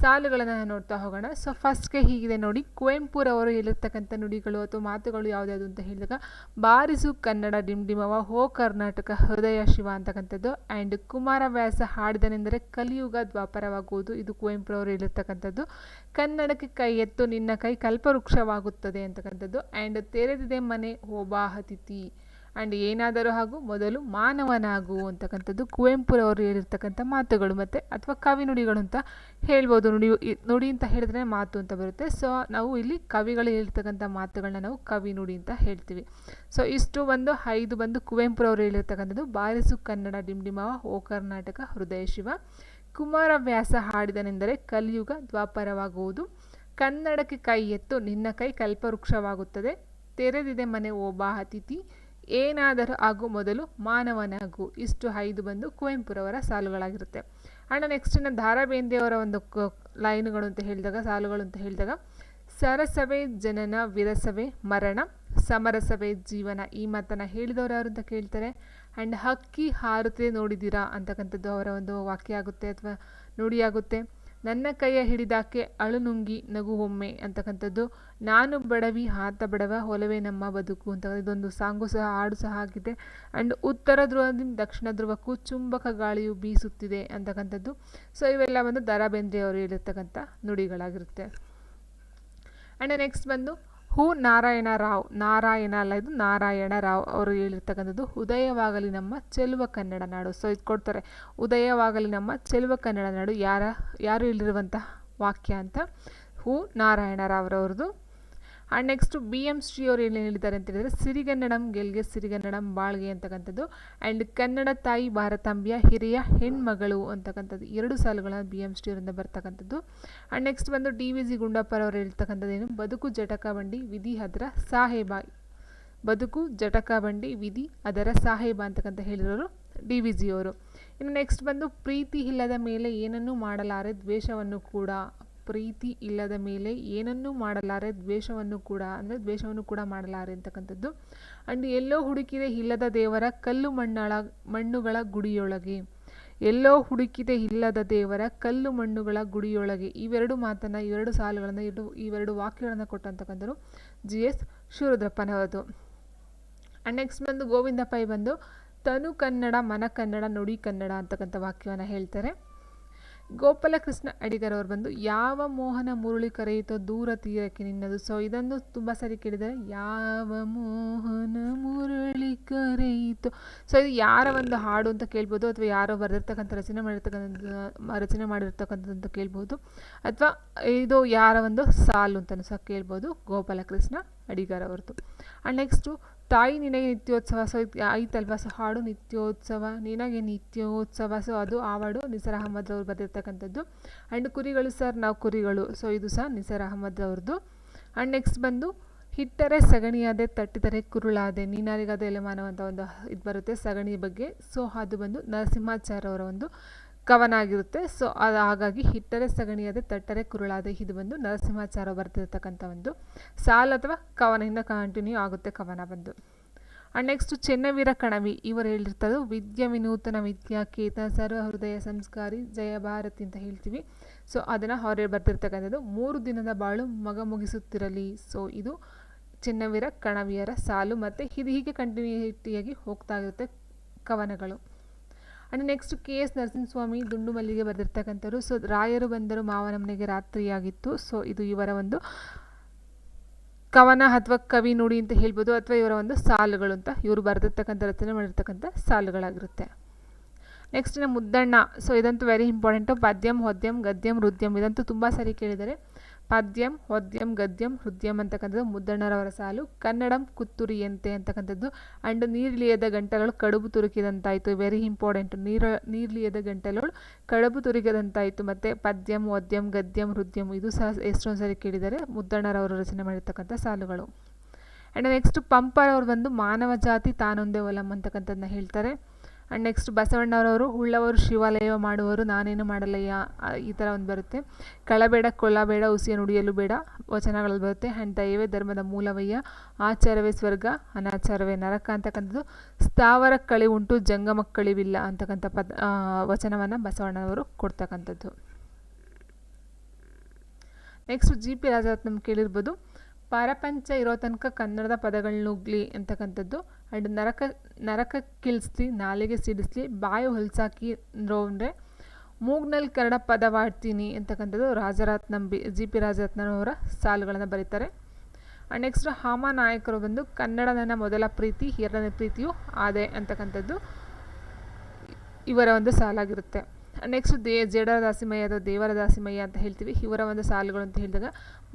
ಸಾಲುಗಳನ್ನು ನೋಡ್ತಾ ಹೋಗೋಣ. ಸೊ ಫಸ್ಟ್ಗೆ ಹೀಗಿದೆ ನೋಡಿ, ಕುವೆಂಪುರವರು ಹೇಳಿರ್ತಕ್ಕಂಥ ನುಡಿಗಳು ಅಥವಾ ಮಾತುಗಳು ಯಾವುದ್ಯಾವುದು ಅಂತ ಹೇಳಿದಾಗ, ಬಾರಿಸು ಕನ್ನಡ ಡಿಂಡಿಮವ ಹೋ ಕರ್ನಾಟಕ, ಹೃದಯ ಶಿವ ಅಂತಕ್ಕಂಥದ್ದು. ಆ್ಯಂಡ್ ಕುಮಾರವ್ಯಾಸ ಹಾಡಿದನೆಂದರೆ, ಕಲಿಯುಗ ದ್ವಾಪರವಾಗುವುದು. ಇದು ಕುವೆಂಪುರವರು ಹೇಳಿರ್ತಕ್ಕಂಥದ್ದು. ಕನ್ನಡಕ್ಕೆ ಕೈ ಎತ್ತು, ನಿನ್ನ ಕೈ ಕಲ್ಪವೃಕ್ಷವಾಗುತ್ತದೆ ಅಂತಕ್ಕಂಥದ್ದು. ಆ್ಯಂಡ್ ತೆರೆದಿದೆ ಮನೆ ಹೋಬಾಹತಿಥಿ ಆ್ಯಂಡ್ ಏನಾದರೂ ಹಾಗೂ ಮೊದಲು ಮಾನವನಾಗು ಅಂತಕ್ಕಂಥದ್ದು ಕುವೆಂಪುರವರು ಹೇಳಿರ್ತಕ್ಕಂಥ ಮಾತುಗಳು ಮತ್ತು ಅಥವಾ ಕವಿ ನುಡಿಗಳು ಅಂತ ಹೇಳ್ಬೋದು. ನುಡಿ ನುಡಿ ಅಂತ ಹೇಳಿದ್ರೆ ಮಾತು ಅಂತ ಬರುತ್ತೆ. ಸೊ ನಾವು ಇಲ್ಲಿ ಕವಿಗಳು ಹೇಳಿರ್ತಕ್ಕಂಥ ಮಾತುಗಳನ್ನ ನಾವು ಕವಿ ನುಡಿ ಅಂತ ಹೇಳ್ತೀವಿ. ಸೊ ಇಷ್ಟು ಬಂದು, ಐದು ಬಂದು ಕುವೆಂಪುರವರು ಹೇಳಿರ್ತಕ್ಕಂಥದ್ದು ಬಾರಿಸು ಕನ್ನಡ ಡಿಂಡಿಮವ, ಓ ಕರ್ನಾಟಕ ಹೃದಯ ಶಿವ. ಕುಮಾರವ್ಯಾಸ ಹಾಡಿದನೆಂದರೆ ಕಲಿಯುಗ ದ್ವಾಪರವಾಗುವುದು. ಕನ್ನಡಕ್ಕೆ ಕೈ ಎತ್ತು, ನಿನ್ನ ಕೈ ಕಲ್ಪವೃಕ್ಷವಾಗುತ್ತದೆ. ತೆರೆದಿದೆ ಮನೆ ಓಬಾ ಅತಿಥಿ ಏನಾದರೂ ಆಗು ಮೊದಲು ಮಾನವನಾಗು. ಇಷ್ಟು ಐದು ಬಂದು ಕುವೆಂಪುರವರ ಸಾಲುಗಳಾಗಿರುತ್ತೆ. ಆ್ಯಂಡ್ ನೆಕ್ಸ್ಟ್ ಇನ್ನು ದಾರಾ ಬೇಂದ್ರೆಯವರ ಒಂದು ಲೈನ್ಗಳು ಅಂತ ಹೇಳಿದಾಗ, ಸಾಲುಗಳು ಅಂತ ಹೇಳಿದಾಗ, ಸರಸವೇ ಜನನ ವಿರಸಭೆ ಮರಣ, ಸಮರಸವೇ ಜೀವನ. ಈ ಮಾತನ್ನು ಹೇಳಿದವರು ಯಾರು ಅಂತ ಕೇಳ್ತಾರೆ? ಆ್ಯಂಡ್ ಹಕ್ಕಿ ಹಾರುತ್ತೆ ನೋಡಿದ್ದೀರಾ ಅಂತಕ್ಕಂಥದ್ದು ಅವರ ಒಂದು ವಾಕ್ಯ ಆಗುತ್ತೆ ಅಥವಾ ನುಡಿಯಾಗುತ್ತೆ ನನ್ನ ಕೈಯ ಹಿಡಿದಾಕೆ ಅಳು ನುಂಗಿ ನಗು ಒಮ್ಮೆ ಅಂತಕ್ಕಂಥದ್ದು. ನಾನು ಬಡವಿ, ಆತ ಬಡವ ಹೊಲವೇ ನಮ್ಮ ಬದುಕು ಅಂತ ಇದೊಂದು ಸಾಂಗು ಸಹ, ಹಾಡು ಸಹ ಆಗಿದೆ. ಆ್ಯಂಡ್ ಉತ್ತರ ಧ್ರುವದಿಂದ ದಕ್ಷಿಣ ಧ್ರುವಕ್ಕೂ ಚುಂಬಕ ಗಾಳಿಯು ಬೀಸುತ್ತಿದೆ ಅಂತಕ್ಕಂಥದ್ದು. ಸೊ ಇವೆಲ್ಲ ಬಂದು ದರಾ ಬೇಂದ್ರೆ ಅವರು ಹೇಳಿರ್ತಕ್ಕಂಥ ನುಡಿಗಳಾಗಿರುತ್ತೆ. ಆ್ಯಂಡ್ ನೆಕ್ಸ್ಟ್ ಬಂದು ಹೂ ನಾರಾಯಣ ರಾವ್, ನಾರಾಯಣ ಅಲ್ಲ ಇದು ನಾರಾಯಣ ರಾವ್ ಅವರು ಹೇಳಿರ್ತಕ್ಕಂಥದ್ದು, ಉದಯವಾಗಲಿ ನಮ್ಮ ಚೆಲುವ ಕನ್ನಡ ನಾಡು. ಸೊ ಇದು ಕೊಡ್ತಾರೆ, ಉದಯವಾಗಲಿ ನಮ್ಮ ಚೆಲುವ ಕನ್ನಡ ನಾಡು. ಯಾರ, ಯಾರು ಹೇಳಿರುವಂತಹ ವಾಕ್ಯ ಅಂತ? ಹೂ Narayana ರಾವ್ರವ್ರದ್ದು. And next B M Shri ಅವರು ಏನು ಹೇಳಿದ್ದಾರೆ ಅಂತ ಹೇಳಿದರೆ, ಸಿರಿಗನ್ನಡಂ, ಗೆಲ್ಗೆ ಸಿರಿಗನ್ನಡಂ, ಬಾಳ್ಗೆ ಅಂತಕ್ಕಂಥದ್ದು. ಆ್ಯಂಡ್ ಕನ್ನಡ ತಾಯಿ ಭಾರತಾಂಬಿಯ ಹಿರಿಯ ಹೆಣ್ಮಗಳು ಅಂತಕ್ಕಂಥದ್ದು. ಎರಡು ಸಾಲುಗಳನ್ನು ಬಿ ಎಂ ಶ್ರೀ ಅವರಿಂದ ಬರ್ತಕ್ಕಂಥದ್ದು. ಆ್ಯಂಡ್ ನೆಕ್ಸ್ಟ್ ಬಂದು ಡಿ ವಿ ಜಿ ಗುಂಡಪ್ಪರವರು ಹೇಳ್ತಕ್ಕಂಥದ್ದು ಏನು? ಬದುಕು ಜಟಕ ಬಂಡಿ ವಿಧಿ ಅದರ ಸಾಹೇಬ. ಬದುಕು ಜಟಕ ಬಂಡಿ ವಿಧಿ ಅದರ ಸಾಹೇಬ ಅಂತಕ್ಕಂಥ ಹೇಳಿರೋರು ಡಿ ವಿ ಜಿ ಅವರು. ಇನ್ನು ನೆಕ್ಸ್ಟ್ ಬಂದು ಪ್ರೀತಿ ಇಲ್ಲದ ಮೇಲೆ ಏನನ್ನೂ ಮಾಡಲಾರೆ ದ್ವೇಷವನ್ನು ಕೂಡ ಪ್ರೀತಿ ಇಲ್ಲದ ಮೇಲೆ ಏನನ್ನೂ ಮಾಡಲಾರೆ, ದ್ವೇಷವನ್ನು ಕೂಡ, ಅಂದರೆ ದ್ವೇಷವನ್ನು ಕೂಡ ಮಾಡಲಾರೆ ಅಂತಕ್ಕಂಥದ್ದು. ಆ್ಯಂಡ್ ಎಲ್ಲೋ ಹುಡುಕಿದೆ ಇಲ್ಲದ ದೇವರ ಕಲ್ಲು ಮಣ್ಣಳ, ಮಣ್ಣುಗಳ ಗುಡಿಯೊಳಗೆ. ಎಲ್ಲೋ ಹುಡುಕಿದೆ ಇಲ್ಲದ ದೇವರ ಕಲ್ಲು ಮಣ್ಣುಗಳ ಗುಡಿಯೊಳಗೆ. ಇವೆರಡು ಮಾತನ್ನು, ಇವೆರಡು ಸಾಲುಗಳನ್ನು ಎರಡು ಇವೆರಡು ವಾಕ್ಯಗಳನ್ನು ಕೊಟ್ಟಂತಕ್ಕಂಥದ್ದು ಜಿ ಎಸ್ ಶಿವರುದ್ರಪ್ಪನವರದು. ಆ್ಯಂಡ್ ನೆಕ್ಸ್ಟ್ ಬಂದು ಗೋವಿಂದ ಪೈ ಬಂದು, ತನು ಕನ್ನಡ, ಮನ ಕನ್ನಡ, ನುಡಿ ಕನ್ನಡ ಅಂತಕ್ಕಂಥ ವಾಕ್ಯವನ್ನು ಹೇಳ್ತಾರೆ. ಗೋಪಾಲಕೃಷ್ಣ ಅಡಿಗರ್ ಅವರು ಬಂದು, ಯಾವ ಮೋಹನ ಮುರುಳಿ ಕರೆಯಿತೋ ದೂರ ತೀರಕ್ಕೆ ನಿನ್ನದು? ಸೊ ಇದನ್ನು ತುಂಬ ಸರಿ ಕೇಳಿದರೆ, ಯಾವ ಮೋಹನ ಮುರುಳಿ ಕರೆಯಿತೋ? ಸೊ ಇದು ಯಾರ ಒಂದು ಹಾಡು ಅಂತ ಕೇಳ್ಬೋದು, ಅಥವಾ ಯಾರೋ ಬರೆದಿರ್ತಕ್ಕಂಥ ರಚನೆ ಮಾಡಿರ್ತಕ್ಕಂಥ, ರಚನೆ ಮಾಡಿರ್ತಕ್ಕಂಥದ್ದು ಅಂತ ಕೇಳ್ಬೋದು, ಅಥವಾ ಇದು ಯಾರ ಒಂದು ಸಾಲು ಅಂತಲೂ ಸಹ ಕೇಳ್ಬೋದು, ಗೋಪಾಲಕೃಷ್ಣ ಅಡಿಗರ್ ಅವ್ರದ್ದು. ಆ್ಯಂಡ್ ನೆಕ್ಸ್ಟು ತಾಯಿ ನಿನಗೆ ನಿತ್ಯೋತ್ಸವ, ಸೊ ಐತಲ್ವ? ಸೊ ಹಾಡು ನಿತ್ಯೋತ್ಸವ, ನಿನಗೆ ನಿತ್ಯೋತ್ಸವ, ಸೊ ಅದು ಆ ಹಾಡು ನಿಸರ್ ಅಹಮದ್ ಅವ್ರು ಬರೆದಿರ್ತಕ್ಕಂಥದ್ದು. ಆ್ಯಂಡ್ ಕುರಿಗಳು ಸರ್, ನಾವು ಕುರಿಗಳು. ಸೊ ಇದು ಸಹ ನಿಸರ್ ಅಹಮದ್ ಅವ್ರದ್ದು ಆ್ಯಂಡ್ ನೆಕ್ಸ್ಟ್ ಬಂದು, ಹಿಟ್ಟರೆ ಸಗಣಿಯಾದೆ, ತಟ್ಟಿದರೆ ಕುರುಳಾದೆ. ನೀನಾರಿಗಾದ ಎಲೆಮಾನವಂತ ಒಂದು ಇದು ಬರುತ್ತೆ ಸಗಣಿ ಬಗ್ಗೆ. ಸೊ ಅದು ಬಂದು ನರಸಿಂಹಾಚಾರ್ಯ ಅವರ ಒಂದು ಕವನ ಆಗಿರುತ್ತೆ ಸೊ ಅದು ಹಾಗಾಗಿ ಹಿಟ್ಟರೆ ಸಗಣಿಯಾದ ತಟ್ಟರೆ ಕುರುಳಾದ ಇದು ಬಂದು ನರಸಿಂಹಾಚಾರ ಬರ್ತಿರ್ತಕ್ಕಂಥ ಒಂದು ಸಾಲ್ ಅಥವಾ ಕವನದಿಂದ ಕಂಟಿನ್ಯೂ ಆಗುತ್ತೆ ಕವನ ಬಂದು. ಆ್ಯಂಡ್ ನೆಕ್ಸ್ಟು ಚೆನ್ನವೀರ ಕಣವಿ, ಇವರು ಹೇಳಿರ್ತಾರೋ ವಿದ್ಯಾ ವಿನೂತನ ವಿದ್ಯಾಕೇತ ಸರ್ವ ಹೃದಯ ಸಂಸ್ಕಾರಿ ಜಯ ಭಾರತಿ ಅಂತ ಹೇಳ್ತೀವಿ. ಸೊ ಅದನ್ನು ಅವರೇ ಬರ್ತಿರ್ತಕ್ಕಂಥದ್ದು ಮೂರು ದಿನದ ಬಾಳು ಮಗ ಮುಗಿಸುತ್ತಿರಲಿ. ಸೊ ಇದು ಚೆನ್ನವೀರ ಕಣವಿಯರ ಸಾಲು. ಮತ್ತು ಇದು ಹೀಗೆ ಕಂಟಿನ್ಯೂಟಿಯಾಗಿ ಹೋಗ್ತಾ ಇರುತ್ತೆ ಕವನಗಳು. And next K S Narasimhaswamy Dundu Mallige ಬರೆದಿರ್ತಕ್ಕಂಥವ್ರು. So ರಾಯರು ಬಂದರು ಮಾವನ ಮನೆಗೆ ರಾತ್ರಿಯಾಗಿತ್ತು. ಸೊ ಇದು ಇವರ ಒಂದು ಕವನ ಅಥವಾ ಕವಿ ನುಡಿ ಅಂತ ಹೇಳ್ಬೋದು, ಅಥವಾ ಇವರ ಒಂದು ಸಾಲುಗಳು ಅಂತ. ಇವರು ಬರೆದಿರ್ತಕ್ಕಂಥ ರಚನೆ ಮಾಡಿರ್ತಕ್ಕಂಥ ಸಾಲುಗಳಾಗಿರುತ್ತೆ. ನೆಕ್ಸ್ಟ್ ಇನ್ನು ಮುದ್ದಣ್ಣ. ಸೊ ಇದಂತೂ ವೆರಿ ಇಂಪಾರ್ಟೆಂಟು ಪದ್ಯಂ, ಹೊದ್ಯಂ, ಗದ್ಯಂ ಹೃದ್ಯಂ ಇದಂತೂ ತುಂಬ ಸರಿ ಕೇಳಿದರೆ ಪದ್ಯಂ, ಒದ್ಯಂ, ಗದ್ಯಂ, ಹೃದ್ಯಂ ಅಂತಕ್ಕಂಥದ್ದು ಮುದ್ದಣ್ಣರವರ ಸಾಲು, ಕನ್ನಡಂ, ಕುತ್ತುರಿಯಂತೆ ಅಂತಕ್ಕಂಥದ್ದು. ಆ್ಯಂಡ್ ನೀರ್ಲಿಯದ ಗಂಟೆಗಳು ಕಡುಬು ತುರುಕಿದಂತಾಯಿತು ವೆರಿ ಇಂಪಾರ್ಟೆಂಟ್ ನೀರ, ನೀರ್ಲಿಯದ ಗಂಟೆಗಳು ಕಡುಬು ತುರುಕಿದಂತಾಯಿತು. ಮತ್ತು ಪದ್ಯಂ, ಒದ್ಯಂ, ಗದ್ಯಂ, ಹೃದ್ಯಂ, ಇದು ಸಹ ಎಷ್ಟೊಂದು ಸರಿ ಕೇಳಿದರೆ ಮುದ್ದಣ್ಣರವರು ರಚನೆ ಮಾಡಿರ್ತಕ್ಕಂಥ ಸಾಲುಗಳು. ಆ್ಯಂಡ್ ನೆಕ್ಸ್ಟ್ ಪಂಪರವ್ರು ಬಂದು ಮಾನವ ಜಾತಿ ತಾನೊಂದೇ ಒಲಂ ಅಂತಕ್ಕಂಥದ್ದನ್ನ ಹೇಳ್ತಾರೆ. ಆ್ಯಂಡ್ ನೆಕ್ಸ್ಟ್ ಬಸವಣ್ಣವರವರು ಉಳ್ಳವರು ಶಿವಾಲಯ ಮಾಡುವವರು ನಾನೇನು ಮಾಡಲಯ್ಯ? ಈ ಥರ ಒಂದು ಬರುತ್ತೆ. ಕಳಬೇಡ ಕೊಲ್ಲಬೇಡ ಉಸಿಯ ನುಡಿಯಲು ಬೇಡ ವಚನಗಳಲ್ಲಿ ಬರುತ್ತೆ. ಆ್ಯಂಡ್ ದಯವೇ ಧರ್ಮದ ಮೂಲವಯ್ಯ, ಆಚಾರವೇ ಸ್ವರ್ಗ, ಅನಾಚಾರವೇ ನರಕ ಅಂತಕ್ಕಂಥದ್ದು. ಸ್ಥಾವರ ಕಳಿ ಉಂಟು ಜಂಗಮ ಕಳಿವಿಲ್ಲ ಅಂತಕ್ಕಂಥ ಪದ ವಚನವನ್ನು ಬಸವಣ್ಣನವರು ಕೊಡ್ತಕ್ಕಂಥದ್ದು. ನೆಕ್ಸ್ಟ್ ಜಿ ಪಿ ರಾಜರತ್ನಂ ಕೇಳಿರ್ಬೋದು. ಪರಪಂಚ ಇರೋ ತನಕ ಕನ್ನಡದ ಪದಗಳನ್ನುಗ್ಲಿ ಅಂತಕ್ಕಂಥದ್ದು. ಆ್ಯಂಡ್ ನರಕ ನರಕ ಕಿಳಿಸ್ಲಿ ನಾಲಿಗೆ ಸಿಡಿಸ್ಲಿ, ಬಾಯಿ ಹೊಲ್ಸಾಕಿ ಅಂದರೆ ಮೂಗ್ನಲ್ಲಿ ಕನ್ನಡ ಪದವಾಡ್ತೀನಿ ಅಂತಕ್ಕಂಥದ್ದು ರಾಜರತ್ನಂ ಬಿ, ಜಿ ಪಿ ರಾಜರತ್ನವರ ಸಾಲುಗಳನ್ನು ಬರೀತಾರೆ. ಆ್ಯಂಡ್ ನೆಕ್ಸ್ಟ್ ಹಾಮ ನಾಯಕರು ಬಂದು ಕನ್ನಡ ನನ್ನ ಮೊದಲ ಪ್ರೀತಿ ಎರಡನೇ ಪ್ರೀತಿಯು ಆದೆ ಅಂತಕ್ಕಂಥದ್ದು ಇವರ ಒಂದು ಸಾಲಾಗಿರುತ್ತೆ. ನೆಕ್ಸ್ಟ್ ದೇ ಜೇಡರ ದಾಸಿಮಯ್ಯ ಅಥವಾ ದೇವರ ದಾಸಿಮಯ್ಯ ಅಂತ ಹೇಳ್ತೀವಿ. ಇವರ ಒಂದು ಸಾಲುಗಳು ಅಂತ ಹೇಳಿದಾಗ,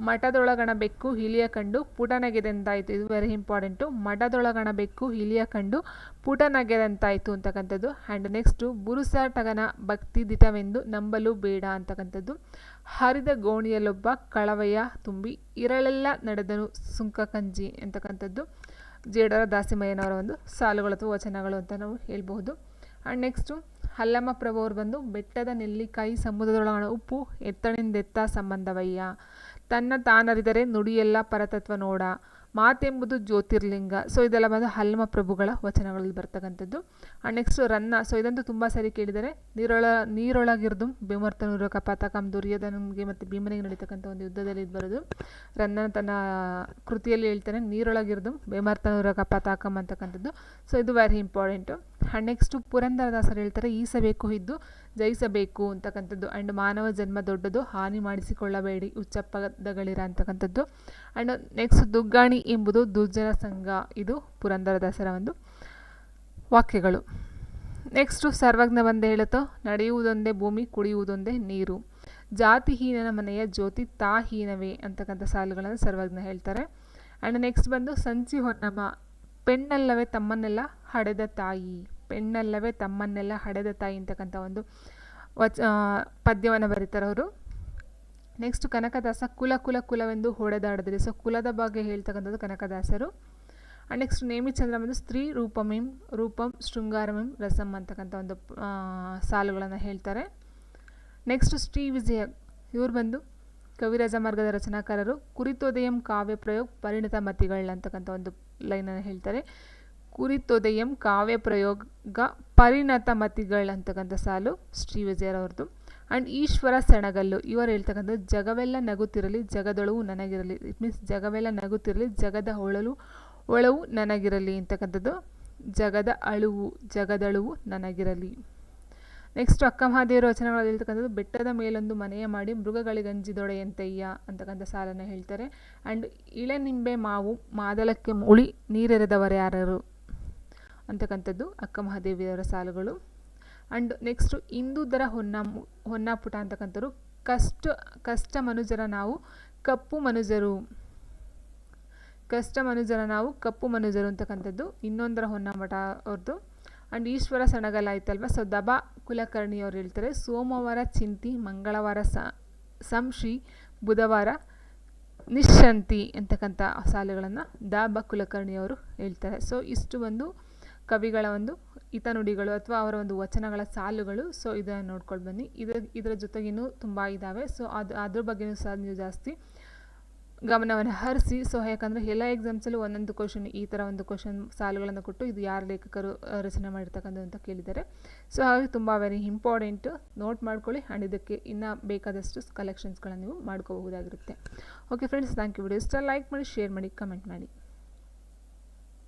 ಮಠದೊಳಗಣ ಬೆಕ್ಕು ಹಿಲಿಯ ಕಂಡು ಪುಟನಗೆದಂತಾಯಿತು. ಇದು ವೆರಿ ಇಂಪಾರ್ಟೆಂಟು ಮಠದೊಳಗಣ ಬೆಕ್ಕು ಹಿಲಿಯ ಕಂಡು ಪುಟನಗೆದಂತಾಯಿತು ಅಂತಕ್ಕಂಥದ್ದು. ಆ್ಯಂಡ್ ನೆಕ್ಸ್ಟು ಬುರುಸಾಟಗನ ಭಕ್ತಿ ದಿಟವೆಂದು ನಂಬಲು ಬೇಡ ಅಂತಕ್ಕಂಥದ್ದು. ಹರಿದ ಗೋಣಿಯಲ್ಲೊಬ್ಬ ಕಳವಯ್ಯ ತುಂಬಿ ಇರಳೆಲ್ಲ ನಡೆದನು ಸುಂಕ ಕಂಜಿ ಅಂತಕ್ಕಂಥದ್ದು. ಜೇಡರ ದಾಸಿಮಯ್ಯನವರ ಒಂದು ಸಾಲುಗಳು ಅಥವಾ ವಚನಗಳು ಅಂತ ನಾವು ಹೇಳಬಹುದು. ಆ್ಯಂಡ್ ನೆಕ್ಸ್ಟು ಹಲ್ಲಮ್ಮ ಪ್ರಭು ಅವ್ರು ಬಂದು, ಬೆಟ್ಟದ ನೆಲ್ಲಿಕಾಯಿ ಸಮುದ್ರದೊಳಗಣ ಉಪ್ಪು, ಎತ್ತಣಿಂದೆತ್ತ ಸಂಬಂಧವಯ್ಯ. ತನ್ನ ತಾನರಿದರೆ ನುಡಿಯೆಲ್ಲ ಪರತತ್ವ ನೋಡ. ಮಾತೆಂಬುದು ಜ್ಯೋತಿರ್ಲಿಂಗ. ಸೊ ಇದೆಲ್ಲ ಬಂದು ಹಲ್ಮ ಪ್ರಭುಗಳ ವಚನಗಳಲ್ಲಿ ಬರ್ತಕ್ಕಂಥದ್ದು. And next Ranna. ಸೊ ಇದಂತೂ ತುಂಬ ಸರಿ ಕೇಳಿದರೆ, ನೀರೊಳ, ನೀರೊಳಗಿರ್ದು ಬೇಮರ್ತನೂರ ಪತಾಕಂ ದುರ್ಯೋಧನಿಗೆ ಮತ್ತು ಭೀಮನಿಗೆ ನಡೀತಕ್ಕಂಥ ಒಂದು ಯುದ್ಧದಲ್ಲಿ ಇದು ಬರೋದು. ರನ್ನ ತನ್ನ ಕೃತಿಯಲ್ಲಿ ಹೇಳ್ತಾನೆ, ನೀರೊಳಗಿರ್ದು ಬೇಮರ್ತನೂರ ಕಪಾತಕಂ ಅಂತಕ್ಕಂಥದ್ದು. ಸೊ ಇದು ವೆರಿ ಇಂಪಾರ್ಟೆಂಟು ಆ್ಯಂಡ್ ನೆಕ್ಸ್ಟು ಪುರಂದರದಾಸರು ಹೇಳ್ತಾರೆ ಈಸಬೇಕು ಇದ್ದು ಜಯಿಸಬೇಕು ಅಂತಕ್ಕಂಥದ್ದು ಆ್ಯಂಡ್ ಮಾನವ ಜನ್ಮ ದೊಡ್ಡದು ಹಾನಿ ಮಾಡಿಸಿಕೊಳ್ಳಬೇಡಿ ಉಚ್ಚಪ್ಪದಗಳಿರ ಅಂತಕ್ಕಂಥದ್ದು. ಆ್ಯಂಡ್ ನೆಕ್ಸ್ಟ್ ದುಗ್ಗಾಣಿ ಎಂಬುದು ದುರ್ಜನ ಸಂಘ, ಇದು ಪುರಂದರದಾಸರ ಒಂದು ವಾಕ್ಯಗಳು. ನೆಕ್ಸ್ಟು ಸರ್ವಜ್ಞ ಬಂದು ಹೇಳುತ್ತೋ, ನಡೆಯುವುದೊಂದೇ ಭೂಮಿ, ಕುಡಿಯುವುದೊಂದೇ ನೀರು. ಜಾತಿಹೀನನ ಮನೆಯ ಜ್ಯೋತಿ ತಾಹೀನವೇ ಅಂತಕ್ಕಂಥ ಸಾಲುಗಳನ್ನು ಸರ್ವಜ್ಞ ಹೇಳ್ತಾರೆ. ಆ್ಯಂಡ್ ನೆಕ್ಸ್ಟ್ ಬಂದು ಸಂಚಿ ಹೊನ್ನಮ್ಮ ಪೆಣ್ಣಲ್ಲವೇ ತಮ್ಮನ್ನೆಲ್ಲ ಹಡೆದ ತಾಯಿ. ಪೆಣ್ಣಲ್ಲವೇ ತಮ್ಮನ್ನೆಲ್ಲ ಹಡೆದ ತಾಯಿ ಅಂತಕ್ಕಂಥ ಒಂದು ವಚ ಪದ್ಯವನ್ನು ಬರೀತಾರೆ ಅವರು. ನೆಕ್ಸ್ಟ್ ಕನಕದಾಸ ಕುಲ ಕುಲ ಕುಲವೆಂದು ಹೊಡೆದಾಡಿದ್ರಿ. ಸೊ ಕುಲದ ಬಗ್ಗೆ ಹೇಳ್ತಕ್ಕಂಥದ್ದು ಕನಕದಾಸರು. ಆ್ಯಂಡ್ ನೆಕ್ಸ್ಟ್ ನೇಮಿಚಂದ್ರ ಬಂದು ಸ್ತ್ರೀ ರೂಪಮಿಂ, ರೂಪಂ, ಶೃಂಗಾರಮಿಂ, ರಸಂ ಅಂತಕ್ಕಂಥ ಒಂದು ಸಾಲುಗಳನ್ನು ಹೇಳ್ತಾರೆ. ನೆಕ್ಸ್ಟ್ ಶ್ರೀ ವಿಜಯ, ಇವರು ಬಂದು ಕವಿರಾಜ ಮಾರ್ಗದ ರಚನಾಕಾರರು, ಕುರಿತೋದಯಂ ಕಾವ್ಯ ಪ್ರಯೋಗ ಪರಿಣಿತ ಮತಿಗಳು ಅಂತಕ್ಕಂಥ ಒಂದು ಲೈನನ್ನು ಹೇಳ್ತಾರೆ. ಕುರಿತೋದಯಂ ಕಾವ್ಯ ಪ್ರಯೋಗ ಪರಿಣತ ಮತಿಗಳು ಅಂತಕ್ಕಂಥ ಸಾಲು ಶ್ರೀ ವಿಜಯರವ್ರದ್ದು ಆ್ಯಂಡ್ ಈಶ್ವರ ಸೆಣಗಲ್ಲು, ಇವರು ಹೇಳ್ತಕ್ಕಂಥದ್ದು, ಜಗವೆಲ್ಲ ನಗುತ್ತಿರಲಿ, ಜಗದೊಳವು ನನಗಿರಲಿ. ಇಟ್ ಮೀನ್ಸ್ ಜಗವೆಲ್ಲ ನಗುತ್ತಿರಲಿ, ಜಗದ ಹೊಳಲು, ಒಳವು ನನಗಿರಲಿ ಅಂತಕ್ಕಂಥದ್ದು. ಜಗದ ಅಳುವು, ಜಗದಳುವು ನನಗಿರಲಿ. ನೆಕ್ಸ್ಟ್ ಅಕ್ಕ ಮಹಾದೇವರ ವಚನಗಳಲ್ಲಿ ಹೇಳ್ತಕ್ಕಂಥದ್ದು, ಬೆಟ್ಟದ ಮೇಲೊಂದು ಮನೆಯ ಮಾಡಿ ಮೃಗಗಳಿಗಂಜಿದೊಡೆಯಂತಯ್ಯ ಅಂತಕ್ಕಂಥ ಸಾಲನ್ನು ಹೇಳ್ತಾರೆ. ಆ್ಯಂಡ್ ಇಳೆನಿಂಬೆ ಮಾವು ಮಾದಲಕ್ಕೆ ಮುಳಿ ನೀರೆರೆದವರು ಯಾರು ಅಂತಕ್ಕಂಥದ್ದು ಅಕ್ಕ ಮಹಾದೇವಿಯವರ ಸಾಲುಗಳು. ಆ್ಯಂಡ್ ನೆಕ್ಸ್ಟು ಇಂದುದರ ಹೊನ್ನ ಹೊನ್ನಾಪುಟ ಅಂತಕ್ಕಂಥವ್ರು ಕಷ್ಟ ಕಷ್ಟ ಮನುಜರ ನಾವು ಕಪ್ಪು ಮನುಜರು. ಕಷ್ಟ ಮನುಜರ ನಾವು ಕಪ್ಪು ಮನುಜರು ಅಂತಕ್ಕಂಥದ್ದು ಇನ್ನೊಂದರ ಹೊನ್ನಮಠ ಅವ್ರದ್ದು ಆ್ಯಂಡ್ ಈಶ್ವರ ಸಣಗಲ ಆಯ್ತಲ್ವ? ಸೊ ದಬಾ ಕುಲಕರ್ಣಿ ಅವ್ರು ಹೇಳ್ತಾರೆ, ಸೋಮವಾರ ಚಿಂತಿ, ಮಂಗಳವಾರ ಸಂಶಿ, ಬುಧವಾರ ನಿಶಂತಿ ಅಂತಕ್ಕಂಥ ಸಾಲುಗಳನ್ನು ದಾಬ ಕುಲಕರ್ಣಿಯವರು ಹೇಳ್ತಾರೆ. ಸೊ ಇಷ್ಟು ಒಂದು ಕವಿಗಳ ಒಂದು ಹಿತನುಡಿಗಳು ಅಥವಾ ಅವರ ಒಂದು ವಚನಗಳ ಸಾಲುಗಳು. ಸೊ ಇದನ್ನು ನೋಡ್ಕೊಂಡು ಬನ್ನಿ. ಇದರ ಇದರ ಜೊತೆಗಿನ್ನೂ ತುಂಬ ಇದ್ದಾವೆ ಸೊ ಅದು, ಅದ್ರ ಬಗ್ಗೆಯೂ ಸಹ ನೀವು ಜಾಸ್ತಿ ಗಮನವನ್ನು ಹರಿಸಿ. ಸೊ ಯಾಕಂದರೆ ಎಲ್ಲ ಎಕ್ಸಾಮ್ಸಲ್ಲೂ ಒಂದೊಂದು ಕ್ವಶನ್ ಈ ಥರ ಒಂದು ಕ್ವಶನ್ ಸಾಲುಗಳನ್ನು ಕೊಟ್ಟು ಇದು ಯಾರು ಲೇಖಕರು ರಚನೆ ಮಾಡಿರ್ತಕ್ಕಂಥದ್ದು ಅಂತ ಕೇಳಿದ್ದಾರೆ. ಸೊ ಹಾಗಾಗಿ ತುಂಬ ವೆರಿ ಇಂಪಾರ್ಟೆಂಟು ನೋಟ್ ಮಾಡ್ಕೊಳ್ಳಿ. ಆ್ಯಂಡ್ ಇದಕ್ಕೆ ಇನ್ನೂ ಬೇಕಾದಷ್ಟು ಕಲೆಕ್ಷನ್ಸ್ಗಳನ್ನು ನೀವು ಮಾಡ್ಕೋಬಹುದಾಗಿರುತ್ತೆ. Okay friends thank you video ಇಷ್ಟ ಲೈಕ್ ಮಾಡಿ ಶೇರ್ ಮಾಡಿ ಕಮೆಂಟ್ ಮಾಡಿ.